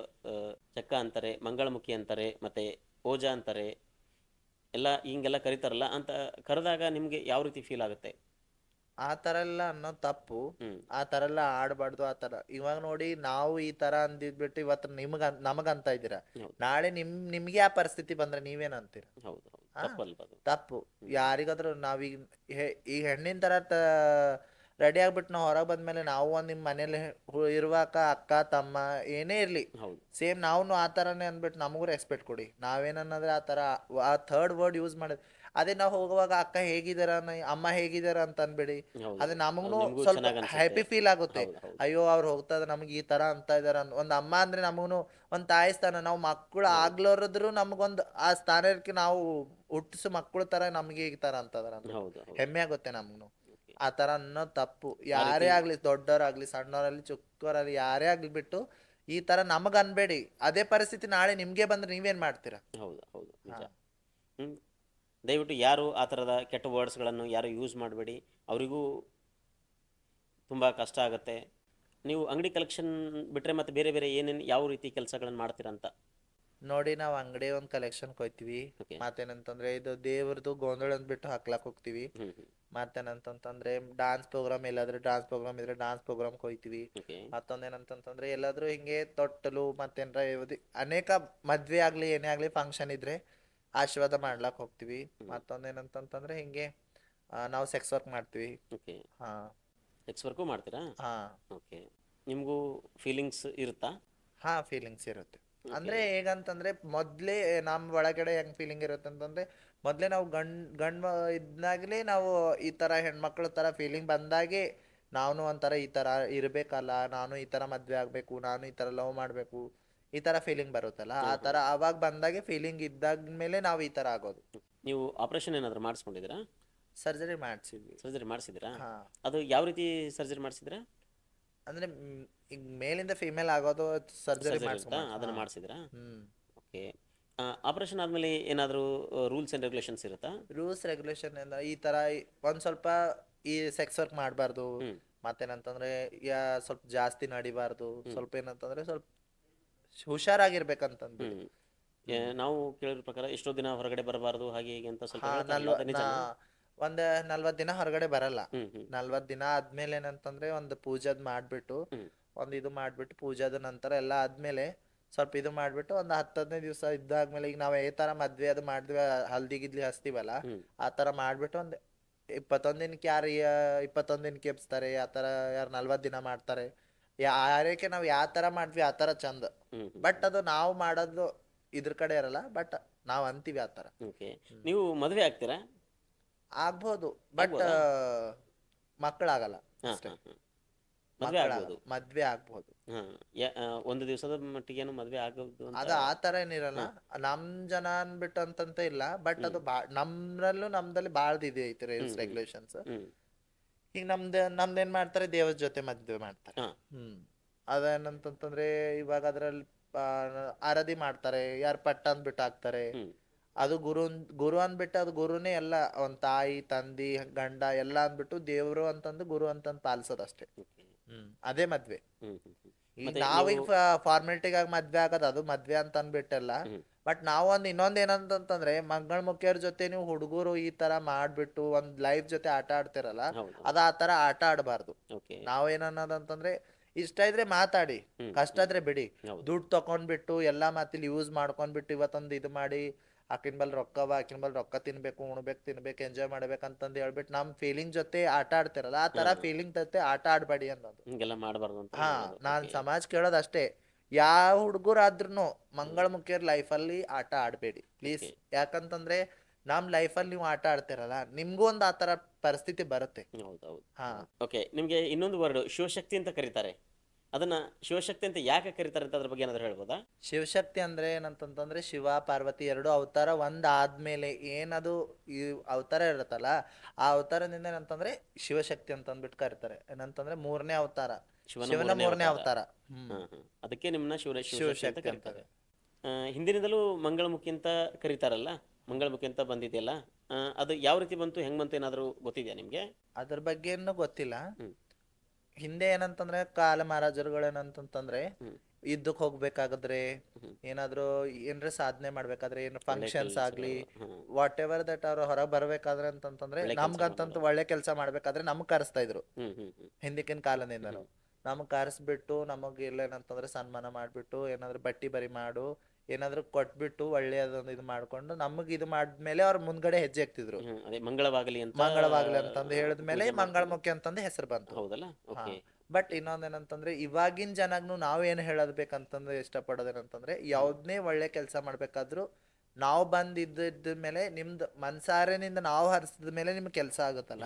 ಚಕ್ಕ ಅಂತಾರೆ ಮಂಗಳಮುಖಿ ಅಂತಾರೆ ಮತ್ತೆ ಓಜಾ ಅಂತಾರೆ ಎಲ್ಲ ಹಿಂಗೆಲ್ಲ ಕರೀತಾರಲ್ಲ ಅಂತ ಕರೆದಾಗ ನಿಮಗೆ ಯಾವ ರೀತಿ ಫೀಲ್ ಆಗುತ್ತೆ? ಆ ತರ ಎಲ್ಲ ಅನ್ನೋದು ತಪ್ಪು. ಆ ತರ ಎಲ್ಲ ಆಡ್ಬಾರ್ದು ಆ ತರ ಇವಾಗ ನೋಡಿ ನಾವು ಈ ತರ ಅಂದಿದ್ಬಿಟ್ಟು ಇವತ್ತು ನಿಮ್ಗ ನಮಗ ಅಂತ ಇದ್ದೀರಾ ನಾಳೆ ನಿಮ್ ನಿಮ್ಗೆ ಆ ಪರಿಸ್ಥಿತಿ ಬಂದ್ರೆ ನೀವೇನ್ ಅಂತೀರ. ತಪ್ಪು ಯಾರಿಗಾದ್ರೂ ನಾವೀಗ ಈ ಹೆಣ್ಣಿನ ತರ ರೆಡಿ ಆಗ್ಬಿಟ್ಟು ನಾವು ಹೊರಗೆ ಬಂದ್ಮೇಲೆ ನಾವು ಒಂದು ನಿಮ್ಮ ಮನೇಲಿ ಹು- ಇರುವಾಕ ಅಕ್ಕ ತಮ್ಮ ಏನೇ ಇರ್ಲಿ. ಹೌದು. ಸೇಮ್ ನಾವು ಆ ಥರನೇ ಅಂದ್ಬಿಟ್ಟು ನಮಗೂ ರೆಸ್ಪೆಕ್ಟ್ ಕೊಡಿ. ನಾವೇನನ್ನಂದ್ರೆ ಆ ಥರ ಆ ಥರ್ಡ್ ವರ್ಡ್ ಯೂಸ್ ಮಾಡಿದ್ ಅದೇ ನಾವು ಹೋಗುವಾಗ ಅಕ್ಕ ಹೇಗಿದಾರ ಅಮ್ಮ ಹೇಗಿದಾರ ಅಂತ ಅನ್ಬೇಡಿ. ಹೌದು. ಅದೇ ನಮಗೂ ನಿಮ್ಗೂ ಸ್ವಲ್ಪ ಚೆನ್ನಾಗ್ ಅನ್ಸುತ್ತೆ. ಹ್ಯಾಪಿ ಫೀಲ್ ಆಗುತ್ತೆ. ಹೌದು ಹೌದು. ಅಯ್ಯೋ ಅವ್ರು ಹೋಗ್ತಾ ಇದಾರೆ ನಮ್ಗೆ ಈ ತರ ಅಂತ ಇದಾರ ಒಂದ್ ಅಮ್ಮ ಅಂದ್ರೆ ನಮಗೂ ಒಂದ್ ತಾಯಿ ಸ್ಥಾನ ನಾವು ಮಕ್ಕಳು ಆಗ್ಲೋರಿದ್ರು ನಮಗೊಂದು ಆ ಸ್ಥಾನಕ್ಕೆ ನಾವು ಹುಟ್ಟಿಸು ಮಕ್ಕಳು ತರ ನಮ್ಗೆ ಈ ತರ ಅಂತದಾರ ಅಂತ ಹೌದು ಹೌದು. ಹೆಮ್ಮೆ ಆಗುತ್ತೆ ನಮ್ಗೂ. ಆ ತರ ಅನ್ನೋದು ತಪ್ಪು. ಯಾರೇ ಆಗ್ಲಿ ದೊಡ್ಡವರಾಗ್ಲಿ ಸಣ್ಣವರಲ್ಲಿ ಚಿಕ್ಕವರಲ್ಲಿ ಯಾರೇ ಆಗ್ಲಿ ಬಿಟ್ಟು ಈ ತರ ನಮಗ್ ಅನ್ಬೇಡಿ. ಅದೇ ಪರಿಸ್ಥಿತಿ ನಾಳೆ ನಿಮ್ಗೆ ಬಂದ್ರೆ ನೀವೇನ್ ಮಾಡ್ತೀರಾ? ಹೌದು ಹೌದು ನಿಜ. ಹ್ಮ್. ದಯವಿಟ್ಟು ಯಾರು ಆ ಥರದ ಕೆಟ್ಟ ವರ್ಡ್ಸ್ಗಳನ್ನು ಯಾರು ಯೂಸ್ ಮಾಡಬೇಡಿ. ಅವರಿಗೂ ತುಂಬ ಕಷ್ಟ ಆಗುತ್ತೆ. ನೀವು ಅಂಗಡಿ ಕಲೆಕ್ಷನ್ ಬಿಟ್ಟರೆ ಮತ್ತೆ ಬೇರೆ ಬೇರೆ ಏನೇನು ಯಾವ ರೀತಿ ಕೆಲಸಗಳನ್ನು ಮಾಡ್ತೀರಾ ಅಂತ? ನೋಡಿ ನಾವು ಅಂಗಡಿ ಒಂದು ಕಲೆಕ್ಷನ್ ಕೊಯ್ತೀವಿ ಮಾತೇನಂತಂದ್ರೆ ಮತ್ತೇನಂತಂದ್ರೆ ಇದು ದೇವ್ರದ್ದು ಗೋಂದಳ ಅಂದ್ಬಿಟ್ಟು ಹಾಕ್ಲಾಕ್ ಹೋಗ್ತೀವಿ. ಮತ್ತೇನಂತಂತಂದ್ರೆ ಡಾನ್ಸ್ ಪ್ರೋಗ್ರಾಮ್ ಎಲ್ಲಾದ್ರೂ ಡಾನ್ಸ್ ಪ್ರೋಗ್ರಾಮ್ ಇದ್ರೆ ಡಾನ್ಸ್ ಪ್ರೋಗ್ರಾಮ್ ಓಕೆ ಮತ್ತೊಂದೇನಂತಂತಂದ್ರೆ ಎಲ್ಲಾದ್ರೂ ಹಿಂಗೆ ತೊಟ್ಟಲು ಮತ್ತೇನ್ರ ಅನೇಕ ಮದ್ವೆ ಆಗ್ಲಿ ಏನೇ ಆಗ್ಲಿ ಫಂಕ್ಷನ್ ಇದ್ರೆ ಆಶೀರ್ವಾದ ಮಾಡ್ಲಾಕ್ ಹೋಗ್ತೀವಿ. ಮತ್ತೊಂದೇನಂತಂತಂದ್ರೆ ಹಿಂಗೆ ನಾವು ಸೆಕ್ಸ್ ವರ್ಕ್ ಮಾಡ್ತೀವಿ. ಸೆಕ್ಸ್ ಹಾ. ಎಕ್ಸ್ ವರ್ಕು ಮಾಡ್ತೀರಾ? ಹಾ. ಓಕೆ ನಿಮಗೂ ಫೀಲಿಂಗ್ಸ್ ಇರುತ್ತಾ? ಹಾ ಫೀಲಿಂಗ್ಸ್ ಇರುತ್ತೆ. ಅಂದ್ರೆ ಹೇಗಂತಂದ್ರೆ ಮೊದ್ಲೇ ನಮ್ ಒಳಗಡೆ ಹೆಂಗ್ ಫೀಲಿಂಗ್ ಇರುತ್ತೆ ಅಂತಂದ್ರೆ ಮೊದ್ಲೇ ನಾವು ಗಂಡ್ ಗಂಡ್ ಇದ್ನಾಗ್ಲೇ ನಾವು ಈ ತರ ಹೆಣ್ಮಕ್ಳ ತರ ಫೀಲಿಂಗ್ ಬಂದಾಗೆ ನಾನು ಒಂಥರ ಈ ತರ ಇರ್ಬೇಕಲ್ಲ ನಾನು ಈ ತರ ಮದ್ವೆ ಆಗ್ಬೇಕು ನಾನು ಈ ತರ ಲವ್ ಮಾಡ್ಬೇಕು ಈ ತರ ಫೀಲಿಂಗ್ ಬರುತ್ತಲ್ಲ. ಆ ತರ ಅವಾಗ ಬಂದಾಗೆ ಫೀಲಿಂಗ್ ಇದ್ದಾದ್ಮೇಲೆ ನಾವು ಈ ತರ ಆಗೋದು. ನೀವು ಆಪರೇಷನ್ ಏನಾದರೂ ಮಾಡಿಸ್ಕೊಂಡಿದ್ದೀರಾ? ಸರ್ಜರಿ ಮಾಡಿಸಿದ್ವಿ. ಸರ್ಜರಿ ಮಾಡಿಸಿದ್ರಾ ಹಾ. ಅದು ಯಾವ ರೀತಿ ಸರ್ಜರಿ ಮಾಡಿಸಿದ್ರಾ ಅಂದ್ರೆ ಈಗ ಮೇಲಿಂದ ಫೀಮೇಲ್ ಆಗೋದು ಸರ್ಜರಿ ಸರ್ಜರಿ ಅದನ್ನ ಮಾಡ್ಸ್ಕೊಂಡ್ ಅದನ್ನು ಮಾಡಿಸಿದ್ರಾ ಹ್ಮ್. ಓಕೆ ಆಪರೇಷನ್ ಆದಮೇಲೆ ಏನಾದರೂ ರೂಲ್ಸ್ ಆ್ಯಂಡ್ ರೆಗ್ಯುಲೇಷನ್ಸ್ ಇರುತ್ತಾ? ರೂಲ್ಸ್ ರೆಗ್ಯುಲೇಷನ್ ಎಲ್ಲ ಈ ತರ ಒಂದು ಒಂದ್ ಸ್ವಲ್ಪ ಈ ಸೆಕ್ಸ್ ವರ್ಕ್ ಮಾಡಬಾರ್ದು. ಮತ್ತೇನಂತಂದ್ರೆ ಯಾ ಸ್ವಲ್ಪ ಜಾಸ್ತಿ ನಡಿಬಾರ್ದು. ಸ್ವಲ್ಪ ಏನಂತಂದ್ರೆ ಸ್ವಲ್ಪ ಹುಷಾರಾಗಿರ್ಬೇಕಂತಂದು ಹ್ಮ್. ಏ, ನಾವು ಕೇಳಿದ ಪ್ರಕಾರ ಎಷ್ಟೋ ದಿನ ಹೊರಗಡೆ ಬರಬಾರ್ದು ಹಾಗೆ ಹೀಗೆ ಅಂತ ಸ್ವಲ್ಪ ಒಂದ ಹೇಳ್ತಾರಲ್ಲ, ಅದು ನಿಜನಾ? ಒಂದ್ ನಲ್ವತ್ ದಿನ ಹೊರಗಡೆ ಬರಲ್ಲ. ಹ್ಮ್ ಹ್ಮ್. ನಲ್ವತ್ ದಿನ ಆದ್ಮೇಲೆ ಏನಂತಂದ್ರೆ ಒಂದು ಪೂಜಾದ್ ಮಾಡ್ಬಿಟ್ಟು ಹ್ಮ್. ಒಂದ್ ಇದು ಮಾಡ್ಬಿಟ್ಟು ಪೂಜಾದ ನಂತರ ಎಲ್ಲ ಆದ್ಮೇಲೆ ಸ್ವಲ್ಪ ಇದು ಮಾಡ್ಬಿಟ್ಟು ಒಂದು ಹತ್ತು ಹದಿನೈದು ದಿವಸ ಇದ್ದಾದ್ಮೇಲೆ ಈಗ ನಾವು ಏ ತರ ಮದ್ವೆ ಅದು ಮಾಡಿದ್ವಿ ಹಲ್ದಿ ಗಿದ್ಲಿ ಹಚ್ತೀವಲ್ಲ. ಆ ತರ ಮಾಡ್ಬಿಟ್ಟು ಒಂದ್ ಇಪ್ಪತ್ತೊಂದ್ ದಿನಕ್ಕೆ ಯಾರು ಇಪ್ಪತ್ತೊಂದ್ ದಿನಕ್ಕೆ ಎಬ್ಸ್ತಾರೆ ಆ ತರ ಯಾರು ನಲ್ವತ್ ದಿನ ಮಾಡ್ತಾರೆ ಯಾರಕ್ಕೆ ನಾವು ಯಾವ ತರ ಮಾಡ್ತೀವಿ ಆ ತರ ಚಂದ. ಬಟ್ ಅದು ನಾವು ಮಾಡೋದು ಇದ್ರ ಕಡೆ ಇರಲ್ಲ ಬಟ್ ನಾವ್ ಅಂತೀವಿ ಆ ತರ ಓಕೆ ನೀವು ಮದ್ವೆ ಆಗ್ತೀರಾ ಆಗ್ಬೋದು ಬಟ್? ಮಕ್ಕಳಾಗಲ್ಲ ಅಷ್ಟೇ. ಮದುವೆ. ಆಗ್ಬೋದು. ಮದ್ವೆ ಆಗ್ಬಹುದು ಹಾ ಯಾ- ಆ, ಒಂದು ದಿವಸದ ಮಟ್ಟಿಗೆ ಮದ್ವೆ ಆಗೋದು ಅಂತ ಅದು ಆ ತರ ಏನಿರಲ್ಲ. ನಮ್ ಜನ ಅನ್ಬಿಟ್ಟು ಅಂತಂತ ಇಲ್ಲ. ಬಟ್ ಅದು ಬಾ ನಮ್ರಲ್ಲೂ ನಮ್ದಲ್ಲಿ ಬಾಳ್ದ ಇದೆ ಐತಿ ರೂಲ್ಸ್. ರೆಗ್ಯುಲೇಷನ್ಸ್ ಹ್ಮ್ ಈಗ ನಮ್ದು ನಮ್ದು ಏನ್ ಮಾಡ್ತಾರೆ ದೇವ್ರ ಜೊತೆ ಮದ್ವೆ ಮಾಡ್ತಾರೆ. ಹಾ. ಹ್ಮ್. ಅದೇನಂತಂತಂದ್ರೆ ಇವಾಗ ಅದ್ರಲ್ಲಿ ಆರದಿ ಮಾಡ್ತಾರೆ ಯಾರು ಪಟ್ಟ ಅಂದ್ಬಿಟ್ಟು ಹಾಕ್ತಾರೆ. ಹ್ಮ್. ಅದು ಗುರು ಗುರು ಅಂದ್ಬಿಟ್ಟು ಅದು ಗುರುನೇ ಎಲ್ಲ ಒಂದ್ ತಾಯಿ ತಂದಿ ಗಂಡ ಎಲ್ಲ ಅಂದ್ಬಿಟ್ಟು ದೇವ್ರು ಅಂತಂದು ಗುರು ಅಂತಂದು ಪಾಲಿಸೋದು ಅಷ್ಟೇ ಓಕೆ. ಹ್ಮ್ ಅದೇ ಮದ್ವೆ. ಈಗ ನಾವೀಗ ಫಾರ್ಮಾಲಿಟಿಗ್ ಆಗಿ ಮದ್ವೆ ಆಗದ ಅದು ಮದ್ವೆ ಅಂತ ಅನ್ಬಿಟ್ಟಲ್ಲ ಬಟ್ ಒಂದ್ ಇನ್ನೊಂದ್ ಏನಂತಂದ್ರೆ ಮಂಗಳ ಮುಖ್ಯರ ಜೊತೆ ನೀವು ಹುಡುಗರು ಈ ತರ ಮಾಡ್ಬಿಟ್ಟು ಒಂದ್ ಲೈಫ್ ಜೊತೆ ಆಟ ಆಡ್ತಿರಲ್ಲ ಅದ ಆ ತರ ಆಟ ಆಡಬಾರ್ದು. ನಾವೇನನ್ನೋದಂತಂದ್ರೆ ಇಷ್ಟ ಇದ್ರೆ ಮಾತಾಡಿ ಕಷ್ಟ ಇದ್ರೆ ಬಿಡಿ. ದುಡ್ಡು ತಕೊಂಡ್ಬಿಟ್ಟು ಎಲ್ಲಾ ಮಾತಿಲಿ ಯೂಸ್ ಮಾಡ್ಕೊಂಡ್ಬಿಟ್ಟು ಇವತ್ತೊಂದು ಇದು ಮಾಡಿ ಆಕಿನ ಬಲ್ ರೊಕ್ಕವ ಆಕಿನ ಬಲ್ ರೊಕ್ಕ ತಿನ್ಬೇಕು ಉಣ್ಬೇಕು ತಿನ್ಬೇಕು ಎಂಜಾಯ್ ಮಾಡಬೇಕಂತಂದ ಹೇಳ್ಬಿಟ್ ನಮ್ ಫೀಲಿಂಗ್ ಜೊತೆ ಆಟ ಆಡ್ತಿರಲ್ಲ ಆ ತರ ಫೀಲಿಂಗ್ ಜೊತೆ ಆಟ ಆಡ್ಬೇಡಿ ಅನ್ನೋದು. ಹಿಂಗೆಲ್ಲ ಮಾಡಬಾರ್ದು ಅಂತ ಹಾ. ನಾನ್ ಸಮಾಜ ಕೇಳೋದ್ ಅಷ್ಟೇ ಯಾವ ಹುಡುಗರಾದ್ರೂ ಮಂಗಳ ಲೈಫ್ ಲೈಫಲ್ಲಿ ಆಟ ಆಡ್ಬೇಡಿ ಪ್ಲೀಸ್ ಯಾಕಂತಂದ್ರೆ ನಮ್ ಲೈಫಲ್ಲಿ ನೀವು ಆಟ ಆಡ್ತಿರಲ್ಲ ನಿಮ್ಗೂ ಒಂದ್ ಆತರ ಪರಿಸ್ಥಿತಿ ಬರುತ್ತೆ. ಹೌದೌದು ಹೌದು. ಹಾ. ಓಕೆ ನಿಮಗೆ ಇನ್ನೊಂದು ವರ್ಡ್ ಶಿವಶಕ್ತಿ ಅಂತ ಕರೀತಾರೆ. ಅದನ್ನ ಶಿವಶಕ್ತಿ ಅಂತ ಯಾಕೆ ಕರೀತಾರೆ ಅಂತ ಅದ್ರ ಬಗ್ಗೆ ಏನಾದ್ರು ಹೇಳ್ಬೋದಾ? ಶಿವಶಕ್ತಿ ಅಂದ್ರೆ ಏನಂತಂತಂದ್ರೆ ಶಿವ ಪಾರ್ವತಿ ಎರಡು ಅವತಾರ ಒಂದ್ ಆದ್ಮೇಲೆ ಏನದು ಈ ಅವತಾರ ಇರುತ್ತಲ್ಲ ಆ ಅವತಾರದಿಂದ ಏನಂತಂದ್ರೆ ಶಿವಶಕ್ತಿ ಅಂತ ಅಂದ್ಬಿಟ್ಟು ಕರೀತಾರೆ. ಏನಂತಂದ್ರೆ ಮೂರನೇ ಅವತಾರ. ಶಿವನ ಮೂರನೇ ಅವತಾರ. ಅದಕ್ಕೆ ನಿಮ್ಮನ್ನ ಶಿವ ಶಿವಶಕ್ತಿ ಅಂತ ಕರೀತಾರೆ. ಹಿಂದಿನಿಂದಲೂ ಮಂಗಳಮುಖಿ ಅಂತ ಕರೀತಾರಲ್ಲ? ಮಂಗಳಮುಖಿ ಅಂತ ಬಂದಿದೆಯಲ್ಲ? ಅದು ಯಾವ ರೀತಿ ಬಂತು ಹೆಂಗ್ ಬಂತು ಏನಾದರೂ ಗೊತ್ತಿದೆಯಾ ನಿಮಗೆ? ಅದ್ರ ಬಗ್ಗೆ ಏನು ಗೊತ್ತಿಲ್ಲ. ಹಿಂದೆ ಏನಂತಂದ್ರೆ ಕಾಲ ಮಹಾರಾಜರುಗಳು ಏನಂತಂತಂದ್ರೆ ಹ್ಮ್. ಯುದ್ಧಕ್ಕೆ ಹೋಗ್ಬೇಕಾಗದ್ರೆ. ಏನಾದ್ರು ಏನ್ರ ಸಾಧನೆ ಮಾಡ್ಬೇಕಾದ್ರೆ ಏನು ಫಂಕ್ಷನ್ಸ್ ಆಗ್ಲಿ ವಾಟ್ ಎವರ್ ದಟ್ ಅವ್ರು ಹೊರಗೆ ಬರ್ಬೇಕಾದ್ರೆ ಅಂತಂತಂದ್ರೆ ನಮ್ಗಂತಂತ ಒಳ್ಳೆ ಕೆಲಸ ಮಾಡ್ಬೇಕಾದ್ರೆ ನಮ್ಗ್ ಕರೆಸ್ತಾ ಇದ್ರು. ಹಿಂದಿಕ್ಕಿನ ಕಾಲದಿಂದ ನಮ್ಗ್ ಕರೆಸ್ಬಿಟ್ಟು ನಮಗ್ ಇಲ್ಲ ಏನಂತಂದ್ರೆ ಸನ್ಮಾನ ಮಾಡ್ಬಿಟ್ಟು ಏನಾದ್ರು ಬಟ್ಟಿ ಬರಿ ಮಾಡು ಏನಾದ್ರು ಕೊಟ್ಬಿಟ್ಟು ಒಳ್ಳೆಯದೊಂದು ಇದು ಮಾಡ್ಕೊಂಡು ನಮಗ್ ಇದು ಮಾಡಿದ್ಮೇಲೆ ಅವ್ರ ಮುಂದ್ಗಡೆ ಹೆಜ್ಜೆ ಹಾಕ್ತಿದ್ರು ಹ್ಮ್, ಅದೇ ಮಂಗಳವಾಗಲಿ ಅಂತ ಮಂಗಳವಾಗಲಿ ಅಂತಂದು ಹೇಳಿದ್ಮೇಲೆ ಪೂಜೆ ಮಾಡ್ತಾರೆ. ಮಂಗಳಮುಖಿ ಅಂತಂದು ಹೆಸರು ಬಂತು. ಹೌದಲ್ಲ? ಓಕೆ. ಬಟ್ ಇನ್ನೊಂದೇನಂತಂದ್ರೆ ಇವಾಗಿನ ಜನಗ್ನು ನಾವ್ ಏನ್ ಹೇಳೋದ್ ಬೇಕಂತಂದ್ರೆ ಇಷ್ಟಪಡೋದೇನಂತಂದ್ರೆ ಯಾವ್ದನ್ನೇ ಒಳ್ಳೆ ಕೆಲಸ ಮಾಡ್ಬೇಕಾದ್ರೂ ನಾವು ಬಂದ್ ಇದ್ದ ಮೇಲೆ ನಿಮ್ದು ಮನ್ಸಾರೆನಿಂದ ನಾವು ಹರಿಸಿದ ಮೇಲೆ ನಿಮ್ಗೆ ಕೆಲಸ ಆಗುತ್ತಲ್ಲ?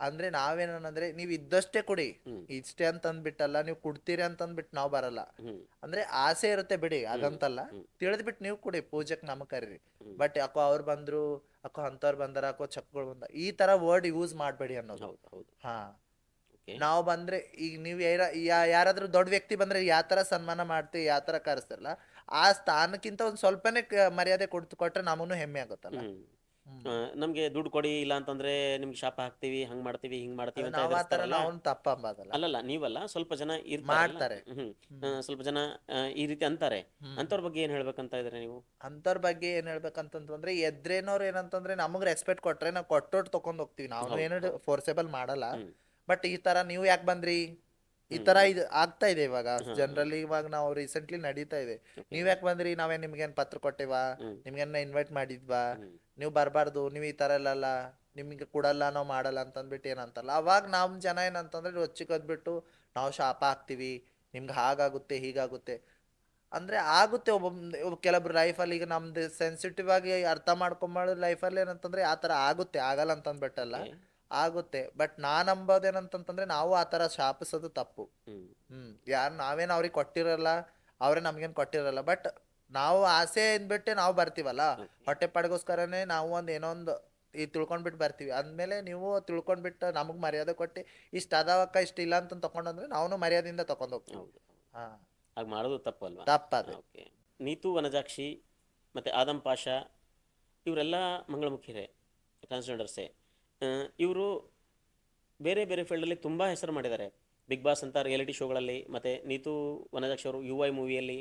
ಅಂದ್ರೆ ನಾವೇನಂದ್ರೆ ನೀವ್ ಇದ್ದಷ್ಟೇ ಕೊಡಿ. ಇಷ್ಟೇ ಅಂತ ಅಂದ್ಬಿಟ್ಟಲ್ಲ ನೀವು ಕೊಡ್ತೀರಿ ಅಂತ ಅಂದ್ಬಿಟ್ಟು ನಾವ್ ಬರಲ್ಲ. ಅಂದ್ರೆ ಆಸೆ ಇರುತ್ತೆ ಬಿಡಿ ಅದಂತಲ್ಲ. ತಿಳಿದ್ಬಿಟ್ಟು ನೀವು ಕುಡಿ ಪೂಜೆಕ್ ನಮಗ್ ಕರೀರಿ. ಬಟ್ ಯಾಕೋ ಅವ್ರು ಬಂದ್ರು ಅಕ್ಕೋ ಅಂತವ್ರು ಬಂದಾರ ಅಕ್ಕೋ ಚಕ್ಗಳು ಬಂದ ಈ ತರ ವರ್ಡ್ ಯೂಸ್ ಮಾಡಬೇಡಿ ಅನ್ನೋದು. ಹಾ. ನಾವು ಬಂದ್ರೆ ಈಗ ನೀವು ಯಾರಾದ್ರೂ ದೊಡ್ಡ ವ್ಯಕ್ತಿ ಬಂದ್ರೆ ಯಾವ ತರ ಸನ್ಮಾನ ಮಾಡ್ತೀವಿ ಯಾವ ತರ ಕರೆಸ್ತಾರಲ್ಲ ಆ ಸ್ಥಾನಕ್ಕಿಂತ ಒಂದ್ ಸ್ವಲ್ಪನೇ ಮರ್ಯಾದೆ ಕೊಡ್ತು ಕೊಟ್ರೆ ನಮಗೂ ಹೆಮ್ಮೆ ಆಗುತ್ತಲ್ಲ. ನಮ್ಗೆ ದುಡ್ಡು ಕೊಡಿ ಇಲ್ಲ ಅಂತಂದ್ರೆ ನಿಮ್ಗೆ ಶಾಪ ಹಾಕ್ತಿವಿ ಹಂಗ್ ಮಾಡ್ತೀವಿ ಹಿಂಗ್ ಮಾಡ್ತೀವಿ ಅಂತ ಅಲ್ಲಲ್ಲ ನೀವಲ್ಲ ಸ್ವಲ್ಪ ಜನ. ಮಾಡ್ತಾರೆ. ಸ್ವಲ್ಪ ಜನ ಈ ರೀತಿ ಅಂತಾರೆ. ಅಂತವ್ರ ಬಗ್ಗೆ ಏನ್ ಹೇಳ್ಬೇಕಂತ ಇದ್ರೆ ನೀವು? ಅಂತವ್ರ ಬಗ್ಗೆ ಏನ್ ಹೇಳ್ಬೇಕಂತಂದ್ರೆ ಎದ್ರೇನವ್ರು ಏನಂತಂದ್ರೆ ನಮಗ್ ರೆಸ್ಪೆಕ್ಟ್ ಕೊಟ್ರೆ ನಾವು ಕೊಟ್ಟೋಟ್ ತಕೊಂಡ್ ಹೋಗ್ತೀವಿ. ನಾವು ಏನು ಫೋರ್ಸೇಬಲ್ ಮಾಡಲ್ಲ. ಬಟ್ ಈ ತರ ನೀವು ಯಾಕೆ ಬಂದ್ರಿ? ಈ ತರ ಇದು ಆಗ್ತಾ ಇದೆ ಇವಾಗ. ಜನರಲ್ಲಿ ಜನರಲಿ ಇವಾಗ ನಾವು ರೀಸೆಂಟ್ಲಿ ನಡೀತಾ ಇದೆ. ನೀವ್ ಯಾಕೆ ಬಂದ್ರಿ? ನಾವೇ ನಿಮ್ಗೇನ್ ಪತ್ರ ಕೊಟ್ಟಿವಾ. ನಿಮ್ಗೇನ ಇನ್ವೈಟ್ ಮಾಡಿದ್ವಾ. ನೀವು ಬರಬಾರ್ದು ನೀವು ಈ ತರ ಎಲ್ಲ ನಿಮ್ಗೆ ಕೊಡಲ್ಲ ನಾವು ಮಾಡಲ್ಲ ಅಂತಂದ್ಬಿಟ್ಟು ಏನಂತಲ್ಲ. ಅವಾಗ ನಮ್ ಜನ ಏನಂತಂದ್ರೆ ಬಿಟ್ಟು ನಾವು ಶಾಪ ಹಾಕ್ತಿವಿ. ನಿಮ್ಗೆ ಹಾಗಾಗುತ್ತೆ ಹೀಗಾಗುತ್ತೆ. ಅಂದ್ರೆ ಆಗುತ್ತೆ ಒಬ್ಬ ಕೆಲವೊಬ್ರು ಲೈಫಲ್ಲಿ ಈಗ ನಮ್ದು ಸೆನ್ಸಿಟಿವ್ ಆಗಿ ಅರ್ಥ ಮಾಡ್ಕೊಂಬಾಳ ಲೈಫಲ್ಲಿ ಏನಂತಂದ್ರೆ ಆ ತರ ಆಗುತ್ತೆ. ಆಗಲ್ಲ ಅಂತಂದ್ಬಿಟ್ಟಲ್ಲ. ಆಗುತ್ತೆ. ಬಟ್ ನಾನ್ ಅಂಬೋದೇನಂತಂತಂದ್ರೆ ನಾವು ಆ ತರ ಶಾಪಿಸೋದು ತಪ್ಪು. ಹ್ಮ್. ಯಾರು ನಾವೇನು ಅವ್ರಿಗೆ ಕೊಟ್ಟಿರಲ್ಲ ಅವ್ರೇ ನಮ್ಗೇನು ಕೊಟ್ಟಿರಲ್ಲ. ಬಟ್ ನಾವು ಆಸೆ ಬಿಟ್ಟೆ ನಾವು ಬರ್ತೀವಲ್ಲ? Okay. ಹೊಟ್ಟೆ ಪಾಡಿಗೋಸ್ಕರನೇ ನಾವು ಒಂದು ಏನೋ ಒಂದು ಈ ತಿಳ್ಕೊಂಡ್ಬಿಟ್ಟು ಬರ್ತೀವಿ. ಅಂದಮೇಲೆ ನೀವು ತಿಳ್ಕೊಂಡ್ಬಿಟ್ಟು ನಮಗೆ ಮರ್ಯಾದೆ ಕೊಟ್ಟು ಇಷ್ಟ ಅದಾವಕ್ಕ ಇಷ್ಟ ಇಲ್ಲ ಅಂತ ತಗೊಂಡಂದ್ರೆ ನಾವು ಮರ್ಯಾದೆಯಿಂದ ತಕೊಂಡ್ ಹೋಗ್ತೀವಿ ಹೌದು. ಹಾ. ಹಾಗೆ ಮಾಡೋದು ತಪ್ಪಲ್ವಾ? ತಪ್ಪದು. ಓಕೆ. ನೀತು ವನಜಾಕ್ಷಿ ಮತ್ತು ಆದಂ ಪಾಷಾ ಇವರೆಲ್ಲ ಮಂಗಳಮುಖಿರೇ ಟ್ರಾನ್ಸ್ಜೆಂಡರ್ಸೇ ಇವರು ಬೇರೆ ಬೇರೆ ಫೀಲ್ಡಲ್ಲಿ ತುಂಬ ಹೆಸರು ಮಾಡಿದ್ದಾರೆ. ಬಿಗ್ ಬಾಸ್ ಅಂತ ರಿಯಾಲಿಟಿ ಶೋಗಳಲ್ಲಿ ಮತ್ತು ನೀತು ವನಜಾಕ್ಷ ಅವರು ಯು ಐ ಮೂವಿಯಲ್ಲಿ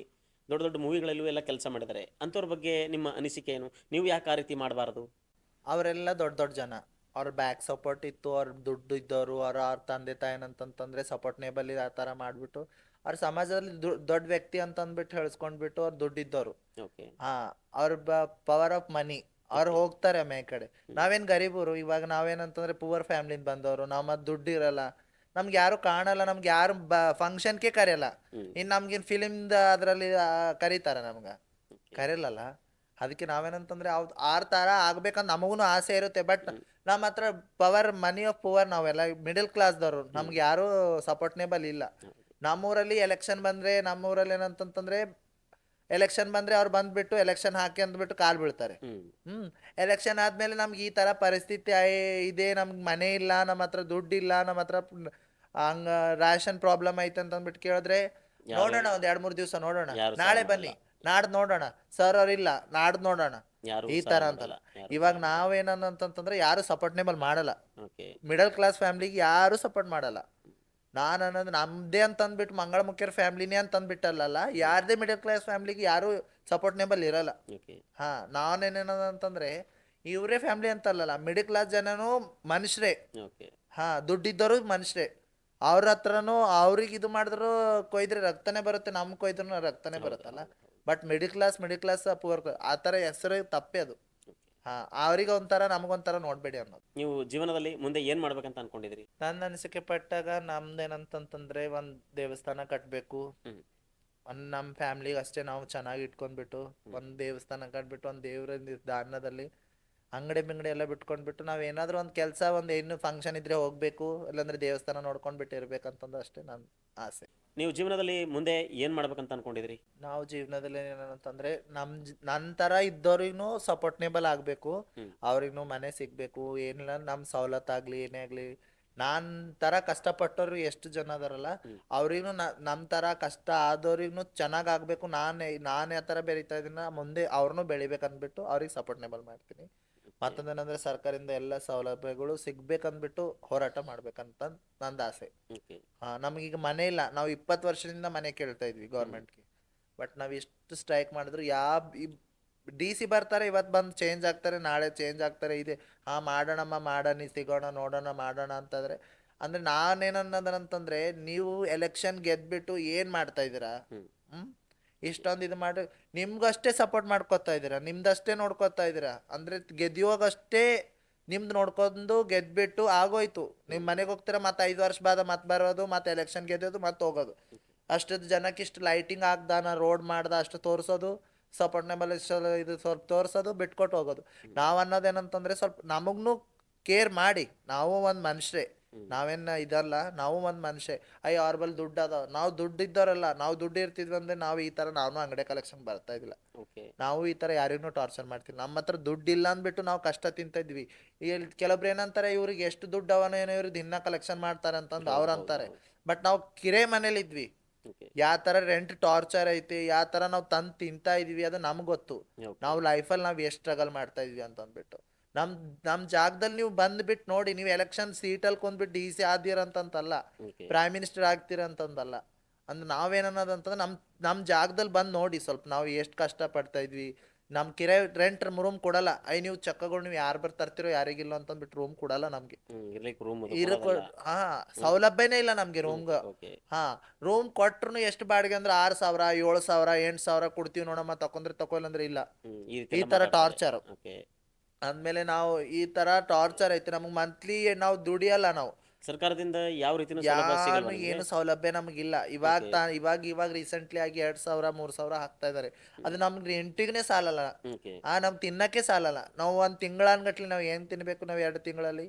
ದೊಡ್ಡ ದೊಡ್ಡ ಮೂವಿಗಳಲ್ಲೂ ಎಲ್ಲ ಕೆಲಸ ಮಾಡಿದ್ದಾರೆ. ಅಂಥವ್ರ ಬಗ್ಗೆ ನಿಮ್ಮ ಅನಿಸಿಕೆ ಏನು? ನೀವು ಯಾಕೆ ಆ ರೀತಿ ಮಾಡಬಾರ್ದು? ಅವರೆಲ್ಲ ದೊಡ್ಡ ದೊಡ್ಡ ಜನ. ಅವ್ರ ಬ್ಯಾಕ್ ಸಪೋರ್ಟ್ ಇತ್ತು ಅವ್ರ ದುಡ್ಡು ಇದ್ದವರು ಅವ್ರ ಅವ್ರ ತಂದೆ ತಾಯಿ ಏನಂತಂತಂದ್ರೆ ಸಪೋರ್ಟ್ ನೇಬಲ್ ಆ ಥರ ಮಾಡಿಬಿಟ್ಟು ಅವ್ರ ಸಮಾಜದಲ್ಲಿ ದೊಡ್ಡ ವ್ಯಕ್ತಿ ಅಂತ ಅಂದ್ಬಿಟ್ಟು ಹೇಳ್ಸ್ಕೊಂಡ್ಬಿಟ್ಟು ಅವ್ರು ದುಡ್ಡು ಇದ್ದವರು ಓಕೆ ಹಾ ಅವ್ರ ಪವರ್ ಆಫ್ ಮನಿ ಅವ್ರು ಹೋಗ್ತಾರೆ ಮೇ ಕಡೆ. ನಾವೇನ್ ಗರೀಬರು ಇವಾಗ ನಾವೇನಂತಂದ್ರೆ ಪುವರ್ ಫ್ಯಾಮಿಲಿಂದ ಬಂದವರು ನಾವ್ ಮತ್ ದುಡ್ಡು ಇರಲ್ಲ ನಮ್ಗೆ ಯಾರು ಕಾಣಲ್ಲ ನಮ್ಗೆ ಯಾರು ಫಂಕ್ಷನ್ಗೆ ಕರೆಯಲ್ಲ. ಇನ್ ನಮ್ಗಿನ್ ಫಿಲಿಮ್ದ ಅದ್ರಲ್ಲಿ ಆ, ಕರೀತಾರ ನಮ್ಗ. ಕರೆಯಲ್ಲಲ್ಲ? ಅದಕ್ಕೆ ನಾವೇನಂತಂದ್ರೆ ಅವ್ ಆರ್ ತರ ಆಗ್ಬೇಕಂತ ನಮಗೂನು ಆಸೆ ಇರುತ್ತೆ. ಬಟ್ ನಮ್ಮ ಹತ್ರ ಪವರ್ ಮನಿ ಆಫ್ ಪವರ್ ನಾವೆಲ್ಲ ಮಿಡಲ್ ಕ್ಲಾಸ್ದವ್ರು ನಮ್ಗೆ ಯಾರು ಸಪೋರ್ಟ್ನೇಬಲ್ ಇಲ್ಲ. ನಮ್ಮೂರಲ್ಲಿ ಎಲೆಕ್ಷನ್ ಬಂದ್ರೆ ನಮ್ಮೂರಲ್ಲಿ ಏನಂತಂತಂದ್ರೆ ಎಲೆಕ್ಷನ್ ಬಂದ್ರೆ ಅವ್ರು ಬಂದ್ಬಿಟ್ಟು ಎಲೆಕ್ಷನ್ ಹಾಕಿ ಅಂದ್ಬಿಟ್ಟು ಕಾಲ್ ಬೀಳ್ತಾರೆ. ಹ್ಮ್. ಎಲೆಕ್ಷನ್ ಆದ್ಮೇಲೆ ನಮ್ಗೆ ಈ ತರ ಪರಿಸ್ಥಿತಿ ಇದೆ ನಮ್ಗೆ ಮನೆ ಇಲ್ಲ ನಮ್ಮ ಹತ್ರ ದುಡ್ಡು ಇಲ್ಲ ನಮ್ಮ ಹತ್ರ ಹಂಗ ರಾಷನ್ ಪ್ರಾಬ್ಲಮ್ ಐತೆ ಅಂತ ಅಂದ್ಬಿಟ್ಟು ಕೇಳಿದ್ರೆ ನೋಡೋಣ ಒಂದ್ ಎರಡ್ ಮೂರ್ ದಿವಸ ನೋಡೋಣ. ನಾಳೆ ಬನ್ನಿ. ನಾಡ್ದು ನೋಡೋಣ. ಸರ್ ಅವ್ರಿಲ್ಲ ನಾಡ್ದು ನೋಡೋಣ. ಈ ತರ ಅಂತಲ್ಲ. ಇವಾಗ ನಾವೇನಂತಂತಂದ್ರೆ ಯಾರು ಸಪೋರ್ಟ್ನೇಬಲ್ ಮಾಡಲ್ಲ. ಮಿಡಲ್ ಕ್ಲಾಸ್ ಫ್ಯಾಮಿಲಿಗೆ ಯಾರು ಸಪೋರ್ಟ್ ಮಾಡಲ್ಲ. ನಾನು ಅನ್ನೋದು ನಮ್ಮದೇ ಅಂತ ಅಂದ್ಬಿಟ್ಟು ಮಂಗಳಮುಖಿಯರ್ ಫ್ಯಾಮ್ಲಿನೇ ಅಂತ ಅಂದ್ಬಿಟ್ಟಲ್ಲ ಯಾರದೇ ಮಿಡಲ್ ಕ್ಲಾಸ್ ಫ್ಯಾಮ್ಲಿಗೆ ಯಾರು ಸಪೋರ್ಟ್ನೇಬಲ್ ಇರಲ್ಲ. ಹಾಂ ನಾನೇನೇನದ ಅಂತಂದ್ರೆ ಇವರೇ ಫ್ಯಾಮ್ಲಿ ಅಂತಲ್ಲಲ್ಲ ಮಿಡಲ್ ಕ್ಲಾಸ್ ಜನನು ಮನುಷ್ಯರೇ. ಹಾಂ ದುಡ್ಡಿದ್ದವರು ಮನುಷ್ಯರೇ. ಅವ್ರ ಹತ್ರನೂ ಅವ್ರಿಗೆ ಇದು ಮಾಡಿದ್ರು ಕೊಯ್ದ್ರೆ ರಕ್ತನೇ ಬರುತ್ತೆ ನಮ್ಗೆ ಕೊಯ್ದ್ರು ರಕ್ತನೇ ಬರುತ್ತಲ್ಲ. But middle class middle class poor ಆ ಥರ ಹೆಸರು ತಪ್ಪೇ ಅದು. ಹಾ ಅವ್ರಿಗೆ ಒಂಥರ ನಮಗೊಂಥರ ನೋಡ್ಬೇಡಿ ಅನ್ನೋದು. ನೀವು ಜೀವನದಲ್ಲಿ ಮುಂದೆ ಏನ್ ಮಾಡ್ಬೇಕಂತ ಅನ್ಕೊಂಡಿದ್ರಿ ನನ್ನ ಅನಿಸಿಕೆ ಪಟ್ಟಾಗ ನಮ್ದೇನಂತಂತಂದ್ರೆ ಒಂದ್ ದೇವಸ್ಥಾನ ಕಟ್ಟಬೇಕು ಹ್ಮ್. ಒಂದ್ ನಮ್ಮ ಫ್ಯಾಮಿಲಿಗೆ ಅಷ್ಟೇ ನಾವು ಚೆನ್ನಾಗಿ ಇಟ್ಕೊಂಡ್ಬಿಟ್ಟು ಒಂದ್ ದೇವಸ್ಥಾನ ಕಟ್ಬಿಟ್ಟು ಒಂದ್ ದೇವ್ರ ದಾನದಲ್ಲಿ ಅಂಗಡಿ ಬಿಂಗಡಿ ಎಲ್ಲ ಬಿಟ್ಕೊಂಡ್ಬಿಟ್ಟು ನಾವ್ ಏನಾದ್ರೂ ಒಂದ್ ಕೆಲಸ ಒಂದ್ ಏನು ಫಂಕ್ಷನ್ ಇದ್ರೆ ಹೋಗ್ಬೇಕು ಇಲ್ಲಾಂದ್ರೆ ದೇವಸ್ಥಾನ ನೋಡ್ಕೊಂಡ್ಬಿಟ್ಟು ಇರ್ಬೇಕಂತಂದು ಅಷ್ಟೇ ನನ್ನ ಆಸೆ. ನೀವು ಜೀವನದಲ್ಲಿ ಮುಂದೆ ಏನು ಮಾಡ್ಬೇಕಂತ ಅನ್ಕೊಂಡಿದ್ರಿ? ನಾವು ಜೀವನದಲ್ಲಿ ಏನಂತಂದ್ರೆ ನಮ್ ಜ- ನನ್ ತರ ಇದ್ದವ್ರಿಗೂ ಸಪೋರ್ಟ್ನೇಬಲ್ ಆಗ್ಬೇಕು. ಹ್ಮ್. ಅವ್ರಿಗೂ ಮನೆ ಸಿಗ್ಬೇಕು. ಏನಿಲ್ಲ ನಮ್ ಸವಲತ್ತಾಗ್ಲಿ ಏನೇ ಆಗ್ಲಿ. ನಾನ್ ತರ ಕಷ್ಟಪಟ್ಟವ್ರು ಎಷ್ಟು ಜನ ಅದಾರಲ್ಲ ಹ್ಮ್. ಅವ್ರಿಗೂ ನಮ್ ತರ ಕಷ್ಟ ಆದವ್ರಿಗೂ ಚೆನ್ನಾಗ್ ಆಗ್ಬೇಕು. ನಾನ್ ನಾನ್ ಯಾವ ತರ ಬೆಳೀತಾ ಇದೀನ ಮುಂದೆ ಅವ್ರನ್ನೂ ಬೆಳಿಬೇಕಂದ್ಬಿಟ್ಟು ಅವ್ರಿಗೆ ಸಪೋರ್ಟ್ನೇಬಲ್ ಮಾಡ್ತೀನಿ. ಮತ್ತೊಂದೇನಂದ್ರೆ ಸರ್ಕಾರದಿಂದ ಎಲ್ಲ ಸೌಲಭ್ಯಗಳು ಸಿಗ್ಬೇಕಂದ್ಬಿಟ್ಟು ಹೋರಾಟ ಮಾಡ್ಬೇಕಂತ ನಂದು ಆಸೆ. ಓಕೆ. ನಮಗೀಗ ಮನೆ ಇಲ್ಲ. ನಾವು ಇಪ್ಪತ್ತು ವರ್ಷದಿಂದ ಮನೆ ಕೇಳ್ತಾ ಇದ್ವಿ ಗೌರ್ಮೆಂಟ್ಗೆ ಬಟ್ ನಾವು ಎಷ್ಟು ಸ್ಟ್ರೈಕ್ ಮಾಡಿದ್ರು ಯಾವ ಡಿ ಸಿ ಬರ್ತಾರೆ ಇವತ್ತು ಬಂದು ಚೇಂಜ್ ಆಗ್ತಾರೆ ನಾಳೆ ಚೇಂಜ್ ಆಗ್ತಾರೆ ಇದೆ. ಹಾ ಮಾಡೋಣಮ್ಮ ಮಾಡೋಣ ಸಿಗೋಣ ನೋಡೋಣ ಮಾಡೋಣ ಅಂತಂದ್ರೆ ಅಂದ್ರೆ ನಾನೇನನ್ನೋದಂತಂದ್ರೆ ನೀವು ಎಲೆಕ್ಷನ್ ಗೆದ್ಬಿಟ್ಟು ಏನ್ ಮಾಡ್ತಾ ಇದ್ದೀರಾ? ಹ್ಮ್. ಇಷ್ಟೊಂದು ಇದು ಮಾಡಿ, ನಿಮ್ಗಷ್ಟೇ ಸಪೋರ್ಟ್ ಮಾಡ್ಕೊತಾ ಇದ್ದೀರಾ? ನಿಮ್ದಷ್ಟೇ ನೋಡ್ಕೊತಾ ಇದ್ದೀರಾ? ಅಂದರೆ ಗೆದ್ಯುವಾಗಷ್ಟೇ ನಿಮ್ದು ನೋಡ್ಕೊಂಡು ಗೆದ್ಬಿಟ್ಟು ಆಗೋಯ್ತು. ನಿಮ್ಮ ಮನೆಗೆ ಹೋಗ್ತೀರಾ, ಮತ್ತೆ ಐದು ವರ್ಷ ಬಾದ ಮತ್ತೆ ಬರೋದು, ಮತ್ತೆ ಎಲೆಕ್ಷನ್ ಗೆದ್ದೋದು, ಮತ್ತೆ ಹೋಗೋದು. ಅಷ್ಟದ್ದು ಜನಕ್ಕೆ ಇಷ್ಟು ಲೈಟಿಂಗ್ ಆಗ್ದಾನ ರೋಡ್ ಮಾಡ್ದ ಅಷ್ಟು ತೋರಿಸೋದು ಸಪೋರ್ಟ್ನೇಬಲ್ ಇದು ಸ್ವಲ್ಪ ತೋರಿಸೋದು ಬಿಟ್ಕೊಟ್ಟು ಹೋಗೋದು. ನಾವು ಅನ್ನೋದೇನಂತಂದ್ರೆ ಸ್ವಲ್ಪ ನಮಗೂ ಕೇರ್ ಮಾಡಿ, ನಾವು ಒಂದು ಮನುಷ್ಯರೇ. ನಾವೇನ ಇದಲ್ಲ ನಾವು ಒಂದು ಮನುಷ್ಯ. ಅಯ್ಯ ಅವ್ರ ಬಲ್ ದುಡ್ಡು ಅದಾವ. ನಾವು ದುಡ್ಡು ಇದ್ದವರಲ್ಲ ನಾವು ದುಡ್ಡು ಇರ್ತಿದ್ವಿ ಅಂದ್ರೆ ನಾವು ಈ ತರ ನಾವು ಅಂಗಡಿ ಕಲೆಕ್ಷನ್ ಬರ್ತಾ ಇದಿಲ್ಲ ನಾವು ಈ ತರ ಯಾರಿಗೂ ಟಾರ್ಚರ್ ಮಾಡ್ತೀವಿ ನಮ್ಮ ಹತ್ರ ದುಡ್ಡು ಇಲ್ಲ ಅಂದ್ಬಿಟ್ಟು ನಾವು ಕಷ್ಟ ತಿಂತ ಇದ್ವಿ. ಕೆಲವೊಬ್ರು ಏನಂತಾರೆ ಇವ್ರಿಗೆ ಎಷ್ಟು ದುಡ್ಡು ಅವನ ಏನೋ ಇವ್ರು ದಿನ ಕಲೆಕ್ಷನ್ ಮಾಡ್ತಾರೆ ಅಂತಂದು ಅವ್ರು ಅಂತಾರೆ. ಬಟ್ ನಾವು ಕಿರೆ ಮನೇಲಿ ಇದ್ವಿ. ಯಾವ ತರ ರೆಂಟ್ ಟಾರ್ಚರ್ ಐತಿ ಯಾವ ತರ ನಾವು ತಂದು ತಿಂತಾ ಇದೀವಿ ಅದು ನಮ್ಗೆ ಗೊತ್ತು. ನಾವು ಲೈಫಲ್ಲಿ ನಾವು ಎಷ್ಟು ಸ್ಟ್ರಗಲ್ ಮಾಡ್ತಾ ಇದ್ವಿ ಅಂತ ಅಂದ್ಬಿಟ್ಟು ನಮ್ ನಮ್ ಜಾಗದಲ್ಲಿ ನೀವು ಬಂದ್ಬಿಟ್ಟು ನೋಡಿ ನೀವು ಎಲೆಕ್ಷನ್ ಸೀಟಲ್ಲಿ ಕೊಂದ್ಬಿಟ್ಟು ಡಿ ಸಿ ಆದಿರಂತಂತಲ್ಲ ಪ್ರೈಮ್ ಮಿನಿಸ್ಟರ್ ಆಗ್ತೀರಂತಂದಲ್ಲ ಅಂದ್ರೆ ನಾವೇನನ್ನೋದಂತಂದ್ರೆ ನಮ್ ನಮ್ ಜಾಗದಲ್ಲಿ ಬಂದು ನೋಡಿ ಸ್ವಲ್ಪ ನಾವು ಎಷ್ಟು ಕಷ್ಟ ಪಡ್ತಾ ಇದ್ವಿ. ನಮ್ ಕಿರೆ ರೆಂಟ್ ರೂಮ್ ಕೊಡಲ್ಲ. ಐ ನೀವು ಚಕ್ಕಗಳು ನೀವು ಯಾರು ಬರ್ ತರ್ತಿರೋ ಯಾರಿಗಿಲ್ಲ ಅಂತಂದ್ಬಿಟ್ಟು ರೂಮ್ ಕೊಡಲ್ಲ ನಮ್ಗೆ. ಹಾ ಸೌಲಭ್ಯನೇ ಇಲ್ಲ ನಮ್ಗೆ ರೂಮ್ ಹಾ ರೂಮ್ ಕೊಟ್ರು ಎಷ್ಟು ಬಾಡಿಗೆ ಅಂದ್ರೆ ಆರು ಸಾವಿರ ಏಳು ಸಾವಿರ ಎಂಟು ಸಾವಿರ ಕೊಡ್ತೀವಿ ನೋಡಮ್ಮ ತಕೊಂಡ್ರೆ ತಕೊಲ್ಲ ಅಂದ್ರೆ ಇಲ್ಲ. ಈ ತರ ಟಾರ್ಚರ್ ಅಂದ್ಮೇಲೆ ನಾವು ಈ ತರ ಟಾರ್ಚರ್ ಐತಿ ನಮಗೆ ಮಂತ್ಲಿ ನಾವು ದುಡಿಯಲ್ಲ ನಾವು. ಸರ್ಕಾರದಿಂದ ಯಾವ ರೀತಿ ಯಾರು ಏನು ಸೌಲಭ್ಯ ನಮಗಿಲ್ಲ. ಇವಾಗ. ತಾ ಇವಾಗ ಇವಾಗ ರೀಸೆಂಟ್ಲಿ ಆಗಿ ಎರಡ್ ಸಾವಿರ ಮೂರ್ ಸಾವಿರ ಹಾಕ್ತಾ ಇದಾರೆ. ಅದು ನಮ್ಗೆ ರೆಂಟಿಗೆ ಸಾಲಲ್ಲ. ಆ ನಮ್ ತಿನ್ನಕ್ಕೆ ಸಾಲಲ್ಲ. ನಾವು ಒಂದ್ ತಿಂಗಳನ್ಗಟ್ಲಿ ನಾವು ಏನ್ ತಿನ್ಬೇಕು ನಾವು ಎರಡು ತಿಂಗಳಲ್ಲಿ?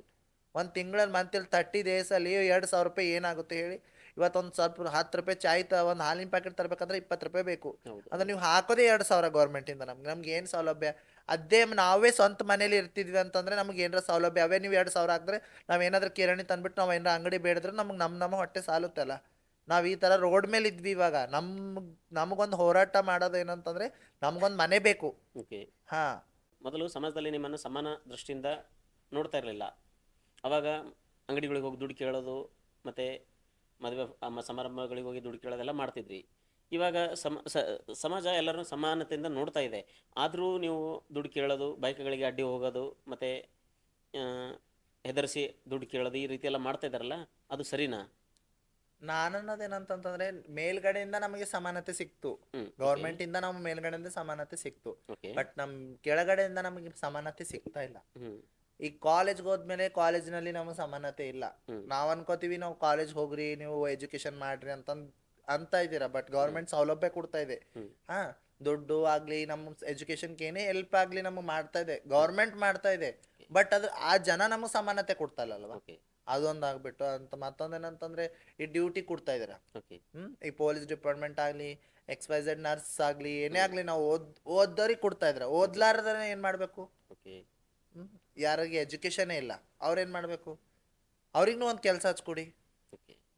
ಒಂದ್ ತಿಂಗಳಲ್ಲಿ ಮಂತಲ್ಲಿ ತರ್ಟಿ ಡೇಸ್ ಅಲ್ಲಿ ಎರಡ್ ಸಾವಿರ ರೂಪಾಯಿ ಏನಾಗುತ್ತೆ ಹೇಳಿ? ಇವತ್ತೊಂದು ಸ್ವಲ್ಪ ಹತ್ತು ರೂಪಾಯಿ ಚಾಯ್ ತ ಒಂದು ಹಾಲಿನ ಪ್ಯಾಕೆಟ್ ತರಬೇಕಂದ್ರೆ ಇಪ್ಪತ್ತು ರೂಪಾಯಿ ಬೇಕು. ಅದನ್ನ ಅಂದ್ರೆ ನೀವು ಹಾಕೋದೇ ಎರಡು ಸಾವಿರ ಗೌರ್ಮೆಂಟಿಂದ ನಮ್ಗೆ. ನಮ್ಗೆ ಏನು ಸೌಲಭ್ಯ? ಅದೇ ನಾವೇ ಸ್ವಂತ ಮನೇಲಿ ಇರ್ತಿದ್ವಿ ಅಂತಂದ್ರೆ ನಮ್ಗೆ ಏನಾರ ಸೌಲಭ್ಯ ಅವೇ ನೀವು ಎರಡು ಸಾವಿರ ಹಾಕಿದ್ರೆ ನಾವು ಏನಾದ್ರೂ ಕಿರಾಣಿ ತಂದ್ಬಿಟ್ಟು ನಾವು ಏನಾರ ಅಂಗಡಿ ಬೇಡಿದ್ರೆ ನಮ್ಗೆ ನಮ್ಮ ನಮ್ಮ ಹೊಟ್ಟೆ ಸಾಲುತ್ತಲ್ಲ. ನಾವು ಈ ಥರ ರೋಡ್ ಮೇಲೆ ಇದ್ವಿ ಇವಾಗ. ನಮ್ಗೆ ನಮಗೊಂದು ಹೋರಾಟ ಮಾಡೋದು ಏನಂತಂದ್ರೆ ನಮಗೊಂದು ಮನೆ ಬೇಕು. ಓಕೆ. ಹಾಂ. ಮೊದಲು ಸಮಾಜದಲ್ಲಿ ನಿಮ್ಮನ್ನು ಸಮಾನ ದೃಷ್ಟಿಯಿಂದ ನೋಡ್ತಾ ಇರಲಿಲ್ಲ. ಅವಾಗ ಅಂಗಡಿಗಳಿಗೆ ಹೋಗಿ ದುಡ್ಡು ಕೇಳೋದು ಮತ್ತು ಮದುವೆ ಸಮಾರಂಭಗಳಿಗೆ ಹೋಗಿ ದುಡ್ಡು ಕೇಳೋದೆಲ್ಲ ಮಾಡ್ತಿದ್ರಿ. ಇವಾಗ ಸಮ ಸಮಾಜ ಎಲ್ಲರೂ ಸಮಾನತೆಯಿಂದ ನೋಡ್ತಾ ಇದೆ. ಆದರೂ ನೀವು ದುಡ್ಡು ಕೇಳೋದು ಬೈಕ್ಗಳಿಗೆ ಅಡ್ಡಿ ಹೋಗೋದು ಮತ್ತು ಹೆದರಿಸಿ ದುಡ್ಡು ಕೇಳೋದು ಈ ರೀತಿ ಎಲ್ಲ ಮಾಡ್ತಾ ಇದ್ದಾರಲ್ಲ ಅದು ಸರಿನಾ? ನಾನು ಅನ್ನೋದೇನಂತಂದ್ರೆ ಮೇಲ್ಗಡೆಯಿಂದ ನಮಗೆ ಸಮಾನತೆ ಸಿಕ್ತು. ಗವರ್ಮೆಂಟ್ ಗೌರ್ಮೆಂಟ್ ಇಂದ ನಾವು ಮೇಲ್ಗಡೆಯಿಂದ ಸಮಾನತೆ ಸಿಕ್ತು. ಬಟ್ ನಮ್ ಕೆಳಗಡೆಯಿಂದ ನಮಗೆ ಸಮಾನತೆ ಸಿಗ್ತಾ ಇಲ್ಲ. ಈ ಕಾಲೇಜ್ ಹೋದ್ಮೇಲೆ ಹೋದ್ಮೇಲೆ ಕಾಲೇಜಿನಲ್ಲಿ ನಮಗೆ ಸಮಾನತೆ ಇಲ್ಲ. ನಾವ್ ಅನ್ಕೋತೀವಿ ನಾವು ಕಾಲೇಜ್ ಹೋಗ್ರಿ ನೀವು ಎಜುಕೇಶನ್ ಮಾಡ್ರಿ ಅಂತ ಅಂತ ಇದ್ದೀರಾ ಬಟ್ ಗೌರ್ಮೆಂಟ್ ಸೌಲಭ್ಯ ಕೊಡ್ತಾ ಇದೆ. ಹಾ ದುಡ್ಡು ಆಗ್ಲಿ ನಮ್ಮ ಎಜುಕೇಶನ್ ಏನೇ ಹೆಲ್ಪ್ ಆಗ್ಲಿ ನಮಗೆ ಮಾಡ್ತಾ ಇದೆ. ಗೌರ್ಮೆಂಟ್ ಮಾಡ್ತಾ ಇದೆ ಬಟ್ ಅದು ಆ ಜನ ನಮಗೆ ಸಮಾನತೆ ಕೊಡ್ತಾ ಇಲ್ಲ ಅಲ್ವಾ? ಅದೊಂದು ಆಗ್ಬಿಟ್ಟು ಅಂತ ಮತ್ತೊಂದೇನಂತಂದ್ರೆ ಈ ಡ್ಯೂಟಿ ಕೊಡ್ತಾ ಇದೀರ ಹ್ಮ್ ಈ ಪೊಲೀಸ್ ಡಿಪಾರ್ಟ್ಮೆಂಟ್ ಆಗ್ಲಿ ಎಕ್ಸ್ ವೈ ಝೆಡ್ ನರ್ಸ್ ಆಗ್ಲಿ ಏನೇ ಆಗ್ಲಿ ನಾವು ಓದ್ ಓದ್ದವ್ರಿಗೆ ಕೊಡ್ತಾ ಇದ್ರ ಓದ್ಲಾರ್ದ್ರೆ ಏನ್ ಮಾಡ್ಬೇಕು? ಹ್ಮ್ ಯಾರಿಗೆ ಎಜುಕೇಶನೇ ಇಲ್ಲ ಅವ್ರೇನ್ ಮಾಡ್ಬೇಕು? ಅವ್ರಿಗೂ ಒಂದು ಕೆಲಸ ಹಚ್ಕೊಡಿ.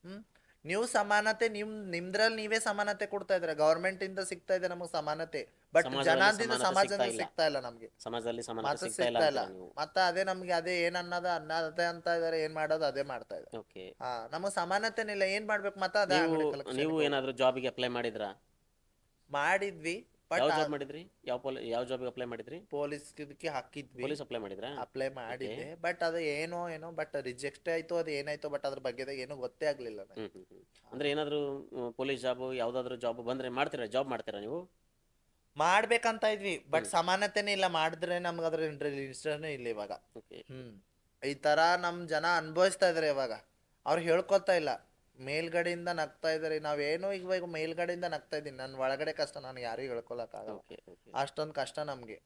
ಹ್ಮ್ ನೀವು ಸಮಾನತೆ ನಿಮ್ ನಿಮ್ದ್ರಲ್ಲಿ ನೀವೇ ಸಮಾನತೆ ಕೊಡ್ತಾ ಇದ್ರೆ ಗವರ್ಮೆಂಟ್ ಇಂದ ಸಿಗ್ತಾ ಇದೆ ನಮಗೆ ಸಮಾನತೆ. ಬಟ್ ಜನಾದಿಂದ ಸಮಾಜದಿಂದ ಸಿಗ್ತಾ ಇಲ್ಲ. ನಮ್ಗೆ. ಸಮಾಜದಲ್ಲಿ ಸಮಾನತೆ ಮತ್ತೆ ಸಿಗ್ತಾ ಇಲ್ಲ ಸಿಗ್ತಾ ಇಲ್ಲ. ಅಂತೀರಾ ನೀವು? ಮತ್ತ ಅದೇ ನಮ್ಗೆ ಅದೇ ಏನ್ ಅನ್ನೋದ ಅನ್ನೋದೇ ಅಂತ ಇದಾರೆ ಏನ್ ಮಾಡೋದು ಅದೇ ಮಾಡ್ತಾ ಇದೆ ಓಕೆ. ಹಾ ನಮಗ್ ಸಮಾನತೆ ಇಲ್ಲ ಏನ್ ಮಾಡ್ಬೇಕು ಮತ್ತ ಅದೇ ನೀವು ಅಂಗಡಿ collection ನೀವು ಏನಾದ್ರು ಜಾಬಿಗೆ ಅಪ್ಲೈ ಮಾಡಿದ್ರಾ? ಮಾಡಿದ್ವಿ. ಯಾವ ಜಾಬ್ ಮಾಡಿದ್ರಿ? ಯಾವ ಪೊಲೀಸ್ ಯಾವ ಜಾಬ್ ಅಪ್ಲೈ ಮಾಡಿದ್ರಿ? ಪೊಲೀಸ್ ಇದಕ್ಕೆ ಹಾಕಿದ್ವಿ. ಪೊಲೀಸ್ ಅಪ್ಲೈ ಮಾಡಿದ್ರಾ? ಅಪ್ಲೈ ಮಾಡಿದ್ದೆ. ಬಟ್ ಅದು ಏನೋ ಏನೋ ಬಟ್ ರಿಜೆಕ್ಟ್ ಆಯ್ತು ಅದು ಏನಾಯ್ತು ಬಟ್ ಅದ್ರ ಬಗ್ಗೆ ಏನೋ ಗೊತ್ತೇ ಆಗ್ಲಿಲ್ಲ ನಂಗೆ. ಹ್ಮ್ ಹ್ಮ್ ಹ್ಮ್. ಅಂದ್ರೆ ಏನಾದ್ರು ಪೊಲೀಸ್ ಜಾಬ್ ಯಾವ್ದಾದ್ರು ಜಾಬ್ ಬಂದ್ರೆ ಮಾಡ್ತೀರಾ? ಜಾಬ್ ಮಾಡ್ತೀರಾ ನೀವು? ಮಾಡ್ಬೇಕಂತ ಇದ್ವಿ. ಬಟ್ ಸಮಾನತೆನೇ ಇಲ್ಲ. ಮಾಡಿದ್ರೆ ನಮ್ಗೆ ಅದ್ರ ರಿಜಿಸ್ಟರ್ನೇ ಇಲ್ಲ ಇವಾಗ. ಓಕೆ ಹ್ಮ್. ಈ ತರ ನಮ್ ಜನ ಅನುಭವಿಸ್ತಾ ಇದಾರೆ ಇವಾಗ. ಅವ್ರು ಹೇಳ್ಕೊತಾ ಇಲ್ಲ. ಮೇಲ್ಗಡೆಯಿಂದ ನಗ್ತಾ ಇದಾರೆ ನಾವೇನೋ ಇವಾಗ ಮೇಲ್ಗಡೆಯಿಂದ ನಗ್ತಾ ಇದೀನಿ ನನ್ನ ಒಳಗಡೆ ಕಷ್ಟ ನಾನು ಯಾರಿಗೂ ಹೇಳ್ಕೊಳಕ್ ಆಗಲ್ಲ ಓಕೆ ಓಕೆ ಅಷ್ಟೊಂದ್ ಕಷ್ಟ ನಮಗೆ.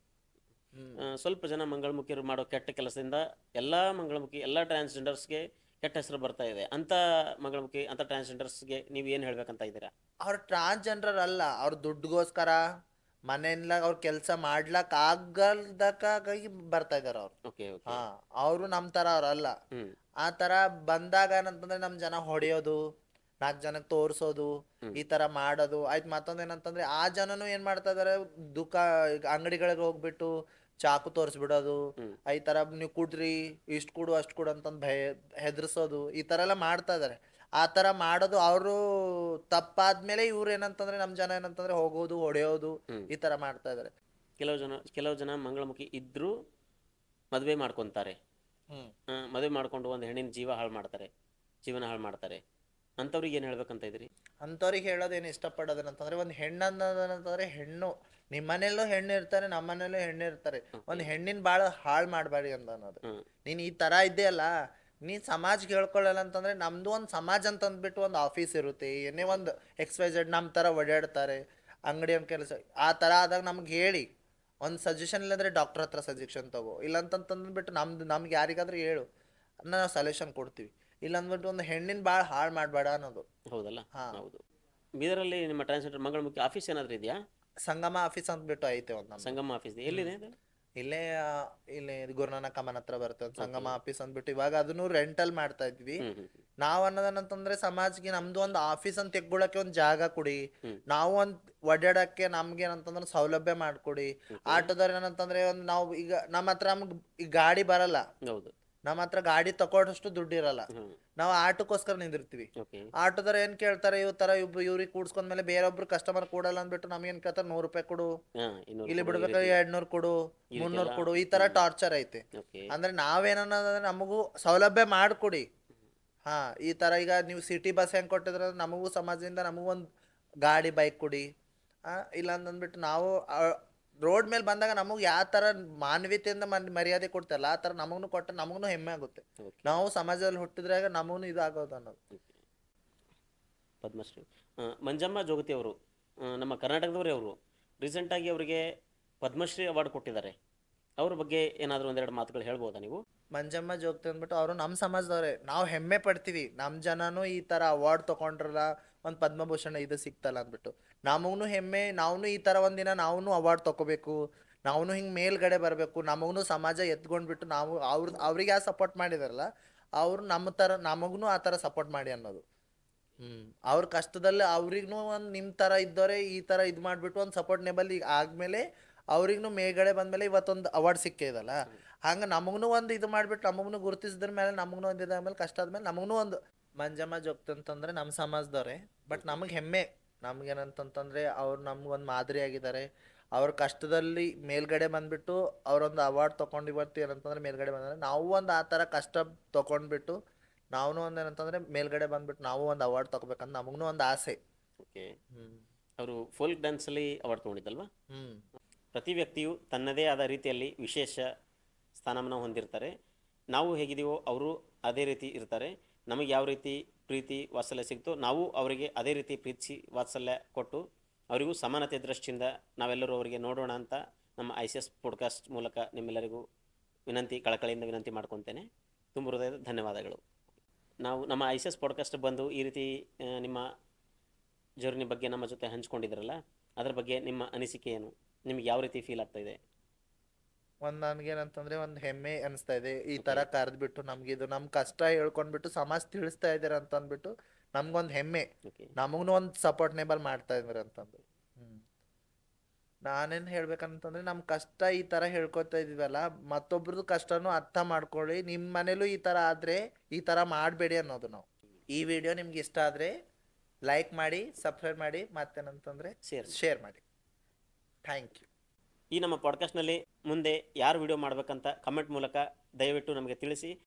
ಆ, ಸ್ವಲ್ಪ ಜನ ಮಂಗಳಮುಖಿಯರು ಮಾಡೋ ಕೆಟ್ಟ ಕೆಲಸದಿಂದ ಎಲ್ಲಾ ಮಂಗಳಮುಖಿ ಎಲ್ಲಾ ಟ್ರಾನ್ಸ್ಜೆಂಡರ್ಸ್ಗೆ ಕೆಟ್ಟ ಹೆಸರು ಬರ್ತಾ ಇದೆ. ಅಂತ ಮಂಗಳಮುಖಿ ಅಂತ ಟ್ರಾನ್ಸ್ಜೆಂಡರ್ಸ್ಗೆ ನೀವು ಏನ್ ಹೇಳ್ಬೇಕಂತ ಇದ್ದೀರಾ? ಅವ್ರ ಟ್ರಾನ್ಸ್ಜೆಂಡರ್ ಅಲ್ಲ ಅವ್ರ ದುಡ್ಡುಗೋಸ್ಕರ. ಮನೆಯಿಂದ ಅವ್ರ ಕೆಲಸ ಮಾಡ್ಲಕ್ ಆಗಲ್ದಕ್ಕಾಗಿ ಬರ್ತಾ ಇದಾರ ಅವ್ರು. ಓಕೆ ಹಾ ಅವರು ನಮ್ ತರ ಅವ್ರಲ್ಲ ಅಲ್ಲ. ಆ ತರ ಬಂದಾಗ ಏನಂತಂದ್ರೆ ನಮ್ ಜನ ಹೊಡೆಯೋದು ನಾಲ್ಕು ಜನಕ್ಕೆ ತೋರ್ಸೋದು ಈ ತರ ಮಾಡೋದು. ಆಯ್ತು ಮತ್ತೊಂದ್ ಏನಂತಂದ್ರೆ ಆ ಜನನು ಏನ್ ಮಾಡ್ತಾ ಇದಾರೆ ದುಃಖ ಅಂಗಡಿಗಳಿಗೆ ಹೋಗ್ಬಿಟ್ಟು ಚಾಕು ತೋರಿಸ್ಬಿಡೋದು ಬಿಡೋದು ಈ ತರ ನೀವು ಕುಡ್ರಿ ಇಷ್ಟ್ ಕೊಡು ಅಷ್ಟ್ ಕೊಡು ಅಂತಂದ್ ಭಯ ಹೆದರ್ಸೋದು ಈ ತರ ಎಲ್ಲ ಮಾಡ್ತಾ ಇದಾರೆ. ಆ ಥರ ಮಾಡೋದು ಅವರು ತಪ್ಪಾದ್ಮೇಲೆ ಇವ್ರು ಏನಂತಂದ್ರೆ ನಮ್ಮ ಜನ ಏನಂತಂದ್ರೆ ಹೋಗೋದು ಹೊಡೆಯೋದು ಈ ತರ ಮಾಡ್ತಾ ಇದ್ದಾರೆ ಕೆಲವು ಜನ ಕೆಲವು ಜನ ಮಂಗಳಮುಖಿ ಇದ್ರೂ ಮದುವೆ ಮಾಡ್ಕೊಂತಾರೆ. ಮದುವೆ ಮಾಡ್ಕೊಂಡು ಒಂದು ಹೆಣ್ಣಿನ ಜೀವ ಹಾಳು ಮಾಡ್ತಾರೆ ಜೀವನ ಹಾಳು ಮಾಡ್ತಾರೆ. ಅಂಥವ್ರಿಗೆ ಏನು ಹೇಳ್ಬೇಕಂತ ಇದ್ರಿ ಅಂಥವ್ರಿಗೆ ಹೇಳೋದೇನು ಇಷ್ಟಪಡೋದೇನಂತಂದ್ರೆ ಒಂದು ಹೆಣ್ಣನ್ನೋದೇನಂತಂದ್ರೆ ಹೆಣ್ಣು ನಿಮ್ಮ ಮನೆಯಲ್ಲೂ ಹೆಣ್ಣು ಇರ್ತಾರೆ ನಮ್ಮ ಮನೆಯಲ್ಲೂ ಹೆಣ್ಣು ಇರ್ತಾರೆ. ಒಂದು ಹೆಣ್ಣಿನ ಭಾಳ ಹಾಳು ಮಾಡಬೇಡಿ ಅಂತ ಅನ್ನೋದು. ನೀನು ಈ ತರ ಇದೆಯಲ್ಲ ನೀ ಸಮಾಜಕ್ಕೆ ಹೇಳ್ಕೊಳ್ಳಲ್ಲ ಅಂತಂದರೆ ನಮ್ಮದು ಒಂದು ಸಮಾಜ ಅಂತಂದ್ಬಿಟ್ಟು ಒಂದು ಆಫೀಸ್ ಇರುತ್ತೆ. ಏನೇ ಒಂದು ಎಕ್ಸ್ ವೈ ಜೆಡ್ ನಮ್ಮ ಥರ ಓಡಾಡ್ತಾರೆ ಅಂಗಡಿ ಒಂದು ಕೆಲಸ ಆ ಥರ ಆದಾಗ ನಮ್ಗೆ ಹೇಳಿ. ಒಂದು ಸಜೆಷನ್ ಇಲ್ಲಾಂದರೆ ಡಾಕ್ಟರ್ ಹತ್ರ ಸಜೆಷನ್ ತಗೋ. ಇಲ್ಲ ಅಂತಂತಂದ್ಬಿಟ್ಟು ನಮ್ದು ನಮ್ಗೆ ಯಾರಿಗಾದ್ರೂ ಹೇಳು. ನಾವು ಸೊಲ್ಯೂಷನ್ ಕೊಡ್ತೀವಿ. ಇಲ್ಲ ಅಂದ್ಬಿಟ್ಟು ಒಂದು ಹೆಣ್ಣಿನ ಭಾಳ ಹಾಳು ಮಾಡಬೇಡ ಅನ್ನೋದು. ಹೌದಲ್ಲ? ಹಾಂ. ಹೌದು. ಬೀದರಲ್ಲಿ ನಿಮ್ಮ ಟ್ರಾನ್ಸ್ಜೆಂಡರ್ ಮಂಗಳಮುಖಿ ಆಫೀಸ್ ಏನಾದರೂ ಇದೆಯಾ? ಸಂಗಮ ಆಫೀಸ್ ಅಂದ್ಬಿಟ್ಟು ಐತೆ ಒಂದು ಸಂಗಮ ಆಫೀಸ್ ಎಲ್ಲಿದೆ ಅದು? ಇಲ್ಲೇ ಇಲ್ಲಿ ಗುರುನಾನಕ್ ಕಮನ್ ಹತ್ರ ಬರ್ತದೆ ಸಂಗಮ ಆಫೀಸ್ ಅಂದ್ಬಿಟ್ಟು ಇವಾಗ ಅದನ್ನು ರೆಂಟಲ್ ಮಾಡ್ತಾ ಇದ್ವಿ. ನಾವ್ ಅನ್ನೋದನ್ನಂತಂದ್ರೆ ಸಮಾಜಕ್ಕೆ ನಮ್ದು ಒಂದ್ ಆಫೀಸ್ ಅಂತ ತೆಗ್ಗೊಳಕ್ಕೆ ಒಂದ್ ಜಾಗ ಕೊಡಿ. ನಾವು ಒಂದ್ ಒಡ್ಯಾಡಕ್ಕೆ ನಮ್ಗೆ ಏನಂತಂದ್ರೆ ಸೌಲಭ್ಯ ಮಾಡ್ಕೊಡಿ. ಆಟೋದವ್ರು ಏನಂತಂದ್ರೆ ಒಂದ್ ನಾವು ಈಗ ನಮ್ಮ ಹತ್ರ ನಮ್ಗೆ ಈ ಗಾಡಿ ಬರಲ್ಲ. ಹೌದು. ನಮ್ಮ ಹತ್ರ ಗಾಡಿ ತಕೊಂಡಷ್ಟು ದುಡ್ಡು ಇರಲ್ಲ ನಾವು ಆಟೋಕ್ಕೋಸ್ಕರ ನಿಂದಿರ್ತೀವಿ. ಆಟೋದವ್ರು ಏನ್ ಕೇಳ್ತಾರೆ ಇವ್ ತರ ಇವ್ ಇವ್ರಿಗೆ ಕೂಡ್ಸ್ಕೊಂಡ್ಮೇಲೆ ಬೇರೊಬ್ರು ಕಸ್ಟಮರ್ ಕೊಡಲ್ಲ ಅಂದ್ಬಿಟ್ಟು ನಮ್ಗೆ ಏನ್ ಕೇಳ್ತಾರೆ ನೂರು ರೂಪಾಯಿ ಕೊಡು. ಇಲ್ಲಿ ಬಿಡ್ಬೇಕಾದ್ರೆ ಎರಡ್ನೂರು ಕೊಡು ಮುನ್ನೂರು ಕೊಡು ಈ ತರ ಟಾರ್ಚರ್ ಐತೆ. ಅಂದ್ರೆ ನಾವೇನಂದ್ರೆ ನಮಗೂ ಸೌಲಭ್ಯ ಮಾಡ್ಕೊಡಿ. ಹಾ ಈ ತರ ಈಗ ನೀವು ಸಿಟಿ ಬಸ್ ಹೆಂಗ್ ಕೊಟ್ಟಿದ್ರ ನಮಗೂ ಸಮಾಜದಿಂದ ನಮಗೂ ಒಂದು ಗಾಡಿ ಬೈಕ್ ಕೊಡಿ. ಆ ಇಲ್ಲ ಅಂದ್ಬಿಟ್ಟು ನಾವು ರೋಡ್ ಮೇಲೆ ಬಂದಾಗ ನಮಗೆ ಯಾವ ತರ ಮಾನವೀಯತೆಯಿಂದ ಮನ್- ಮರ್ಯಾದೆ ಕೊಡ್ತಾರಲ್ಲ ಆ ತರ ನಮಗೂ ಕೊಟ್ಟ ನಮಗೂ ಹೆಮ್ಮೆ ಆಗುತ್ತೆ. ನಾವು ಸಮಾಜದಲ್ಲಿ ಹುಟ್ಟಿದ್ರಾಗ ನಮಗೂ ಇದಾಗೋದು ಅನ್ನೋದು. ಪದ್ಮಶ್ರೀ. ಮಂಜಮ್ಮ ಜೋಗತಿ ಅವರು ನಮ್ಮ ಕರ್ನಾಟಕದವರೇ ಅವರು ರೀಸೆಂಟಾಗಿ ಅವರಿಗೆ ಪದ್ಮಶ್ರೀ ಅವಾರ್ಡ್ ಕೊಟ್ಟಿದ್ದಾರೆ. ಅವ್ರ ಬಗ್ಗೆ ಏನಾದರೂ ಒಂದೆರಡು ಮಾತುಗಳು ಹೇಳ್ಬೋದಾ ನೀವು? ಮಂಜಮ್ಮ ಜೋಗತಿ ಅಂದ್ಬಿಟ್ಟು ಅವರು ನಮ್ಮ ಸಮಾಜದವ್ರೆ. ನಾವು ಹೆಮ್ಮೆ ಪಡ್ತೀವಿ. ನಮ್ಮ ಜನನೂ ಈ ಥರ ಅವಾರ್ಡ್ ತಗೊಂಡ್ರಲ್ಲ ಒಂದು ಪದ್ಮಭೂಷಣ ಇದು ಸಿಕ್ತಲ್ಲ ಅಂದ್ಬಿಟ್ಟು. ನಮಗೂ ಹೆಮ್ಮೆ ನಾವು ಈ ಥರ ಒಂದಿನ ನಾವು ಅವಾರ್ಡ್ ತಗೋಬೇಕು ನಾವು ಹಿಂಗೆ ಮೇಲ್ಗಡೆ ಬರಬೇಕು ನಮಗೂ ಸಮಾಜ ಎತ್ಕೊಂಡ್ಬಿಟ್ಟು ನಾವು ಅವ್ರ, ಅವ್ರಿಗೆ ಯಾವ ಸಪೋರ್ಟ್ ಮಾಡಿದಾರಲ್ಲ, ಅವ್ರು ನಮ್ಮ ಥರ ನಮಗೂ ಆ ಥರ ಸಪೋರ್ಟ್ ಮಾಡಿ ಅನ್ನೋದು. ಹ್ಞೂ ಅವ್ರ ಕಷ್ಟದಲ್ಲಿ ಅವ್ರಿಗೂ ಒಂದು ನಿಮ್ಮ ಥರ ಇದ್ದವರೇ ಈ ಥರ ಇದು ಮಾಡಿಬಿಟ್ಟು ಒಂದು ಸಪೋರ್ಟ್ ನೇಬಲ್ ಈಗ ಆದಮೇಲೆ ಅವ್ರಿಗೂ ಮೇಲ್ಗಡೆ ಬಂದಮೇಲೆ ಇವತ್ತೊಂದು ಅವಾರ್ಡ್ ಸಿಕ್ಕೇ ಇದಲ್ಲ. ಹಂಗೆ ನಮಗೂ ಒಂದು ಇದು ಮಾಡಿಬಿಟ್ಟು ನಮಗೂ ಗುರುತಿಸಿದ್ರ ಮೇಲೆ ನಮಗೂ ಒಂದು ಇದಾದ್ಮೇಲೆ ಕಷ್ಟ ಆದಮೇಲೆ ನಮಗೂ ಒಂದು ಮಂಜಮ್ಮ ಜೋಗ್ತಿ ಅಂತಂದ್ರೆ ನಮ್ಮ ಸಮಾಜದವ್ರೆ. ಬಟ್ ನಮಗೆ ಹೆಮ್ಮೆ. ನಮ್ಗೇನಂತಂತಂದ್ರೆ ಅವ್ರು ನಮ್ಗೊಂದು ಮಾದರಿ ಆಗಿದ್ದಾರೆ ಅವ್ರ ಕಷ್ಟದಲ್ಲಿ ಮೇಲ್ಗಡೆ ಬಂದ್ಬಿಟ್ಟು ಅವರೊಂದು ಅವಾರ್ಡ್ ತೊಗೊಂಡು ಇವತ್ತು ಏನಂತಂದ್ರೆ ಮೇಲ್ಗಡೆ ಬಂದ್ರೆ ನಾವು ಒಂದು ಆ ಥರ ಕಷ್ಟ ತೊಗೊಂಡ್ಬಿಟ್ಟು ನಾವು ಒಂದು ಏನಂತಂದ್ರೆ ಮೇಲ್ಗಡೆ ಬಂದ್ಬಿಟ್ಟು ನಾವು ಒಂದು ಅವಾರ್ಡ್ ತೊಗೋಬೇಕಂತ ನಮಗೂ ಒಂದು ಆಸೆ. ಓಕೆ. ಅವರು ಫೋಲ್ಕ್ ಡ್ಯಾನ್ಸಲ್ಲಿ ಅವಾರ್ಡ್ ತೊಗೊಂಡಿದ್ದಲ್ವಾ? ಹ್ಞೂ ಪ್ರತಿ ವ್ಯಕ್ತಿಯು ತನ್ನದೇ ಆದ ರೀತಿಯಲ್ಲಿ ವಿಶೇಷ ಸ್ಥಾನಮಾನ ಹೊಂದಿರ್ತಾರೆ. ನಾವು ಹೇಗಿದ್ದೀವೋ ಅವರು ಅದೇ ರೀತಿ ಇರ್ತಾರೆ. ನಮಗೆ ಯಾವ ರೀತಿ ಪ್ರೀತಿ ವಾತ್ಸಲ್ಯ ಸಿಗ್ತೋ ನಾವು ಅವರಿಗೆ ಅದೇ ರೀತಿ ಪ್ರೀತಿ ವಾತ್ಸಲ್ಯ ಕೊಟ್ಟು ಅವರಿಗೂ ಸಮಾನತೆ ದೃಷ್ಟಿಯಿಂದ ನಾವೆಲ್ಲರೂ ಅವರಿಗೆ ನೋಡೋಣ ಅಂತ ನಮ್ಮ ಐ ಸಿ ಎಸ್ ಪಾಡ್ಕಾಸ್ಟ್ ಮೂಲಕ ನಿಮ್ಮೆಲ್ಲರಿಗೂ ವಿನಂತಿ, ಕಳಕಳಿಯಿಂದ ವಿನಂತಿ ಮಾಡ್ಕೊತೇನೆ. ತುಂಬ ಹೃದಯದ ಧನ್ಯವಾದಗಳು. ನಾವು ನಮ್ಮ ಐ ಸಿ ಎಸ್ ಪಾಡ್ಕಾಸ್ಟ್ ಬಂದು ಈ ರೀತಿ ನಿಮ್ಮ ಜರ್ನಿ ಬಗ್ಗೆ ನಮ್ಮ ಜೊತೆ ಹಂಚ್ಕೊಂಡಿದ್ರಲ್ಲ, ಅದರ ಬಗ್ಗೆ ನಿಮ್ಮ ಅನಿಸಿಕೆ ಏನು? ನಿಮ್ಗೆ ಯಾವ ರೀತಿ ಫೀಲ್ ಆಗ್ತಾ ಇದೆ? ಒಂದ್ ನನ್ಗೇನಂತಂದ್ರೆ ಒಂದ್ ಹೆಮ್ಮೆ ಅನಿಸ್ತಾ ಇದೆ ಈ ತರ ಕರೆದ್ಬಿಟ್ಟು ನಮ್ಗೆ ಇದು ನಮ್ ಕಷ್ಟ ಹೇಳ್ಕೊಂಡ್ಬಿಟ್ಟು ಸಮಾಜ ತಿಳಿಸ್ತಾ ಇದಾರೆ ಅಂತ ಅಂದ್ಬಿಟ್ಟು ನಮ್ಗೊಂದು ಹೆಮ್ಮೆ. ನಮಗ್ನು ನಮಗೂ ಒಂದು ಸಪೋರ್ಟ್ನೇಬಲ್ ಮಾಡ್ತಾ ಇದ್ರು ಅಂತಂದು. ಹ್ಮ್. ನಾನೇನು ಹೇಳ್ಬೇಕಂತಂದ್ರೆ ನಮ್ಮ ಕಷ್ಟ ಈ ತರ ಹೇಳ್ಕೊತಾ ಇದೀವಲ್ಲ ಮತ್ತೊಬ್ರದ್ದು ಕಷ್ಟನು ಅರ್ಥ ಮಾಡ್ಕೊಳ್ಳಿ. ನಿಮ್ಮ ಮನೇಲೂ ಈ ತರ ಆದ್ರೆ ಈ ತರ ಮಾಡಬೇಡಿ ಅನ್ನೋದು ನಾವು. ಈ ವಿಡಿಯೋ ನಿಮ್ಗೆ ಇಷ್ಟ ಆದ್ರೆ ಲೈಕ್ ಮಾಡಿ ಸಬ್ಸ್ಕ್ರೈಬ್ ಮಾಡಿ ಮತ್ತೇನಂತಂದ್ರೆ ಶೇರ್ ಶೇರ್ ಮಾಡಿ. ಥ್ಯಾಂಕ್ ಯು ಈ ನಮ್ಮ ಪಾಡ್ಕಾಸ್ಟ್ನಲ್ಲಿ ಮುಂದೆ ಯಾರು ವಿಡಿಯೋ ಮಾಡಬೇಕಂತ ಕಮೆಂಟ್ ಮೂಲಕ ದಯವಿಟ್ಟು ನಮಗೆ ತಿಳಿಸಿ.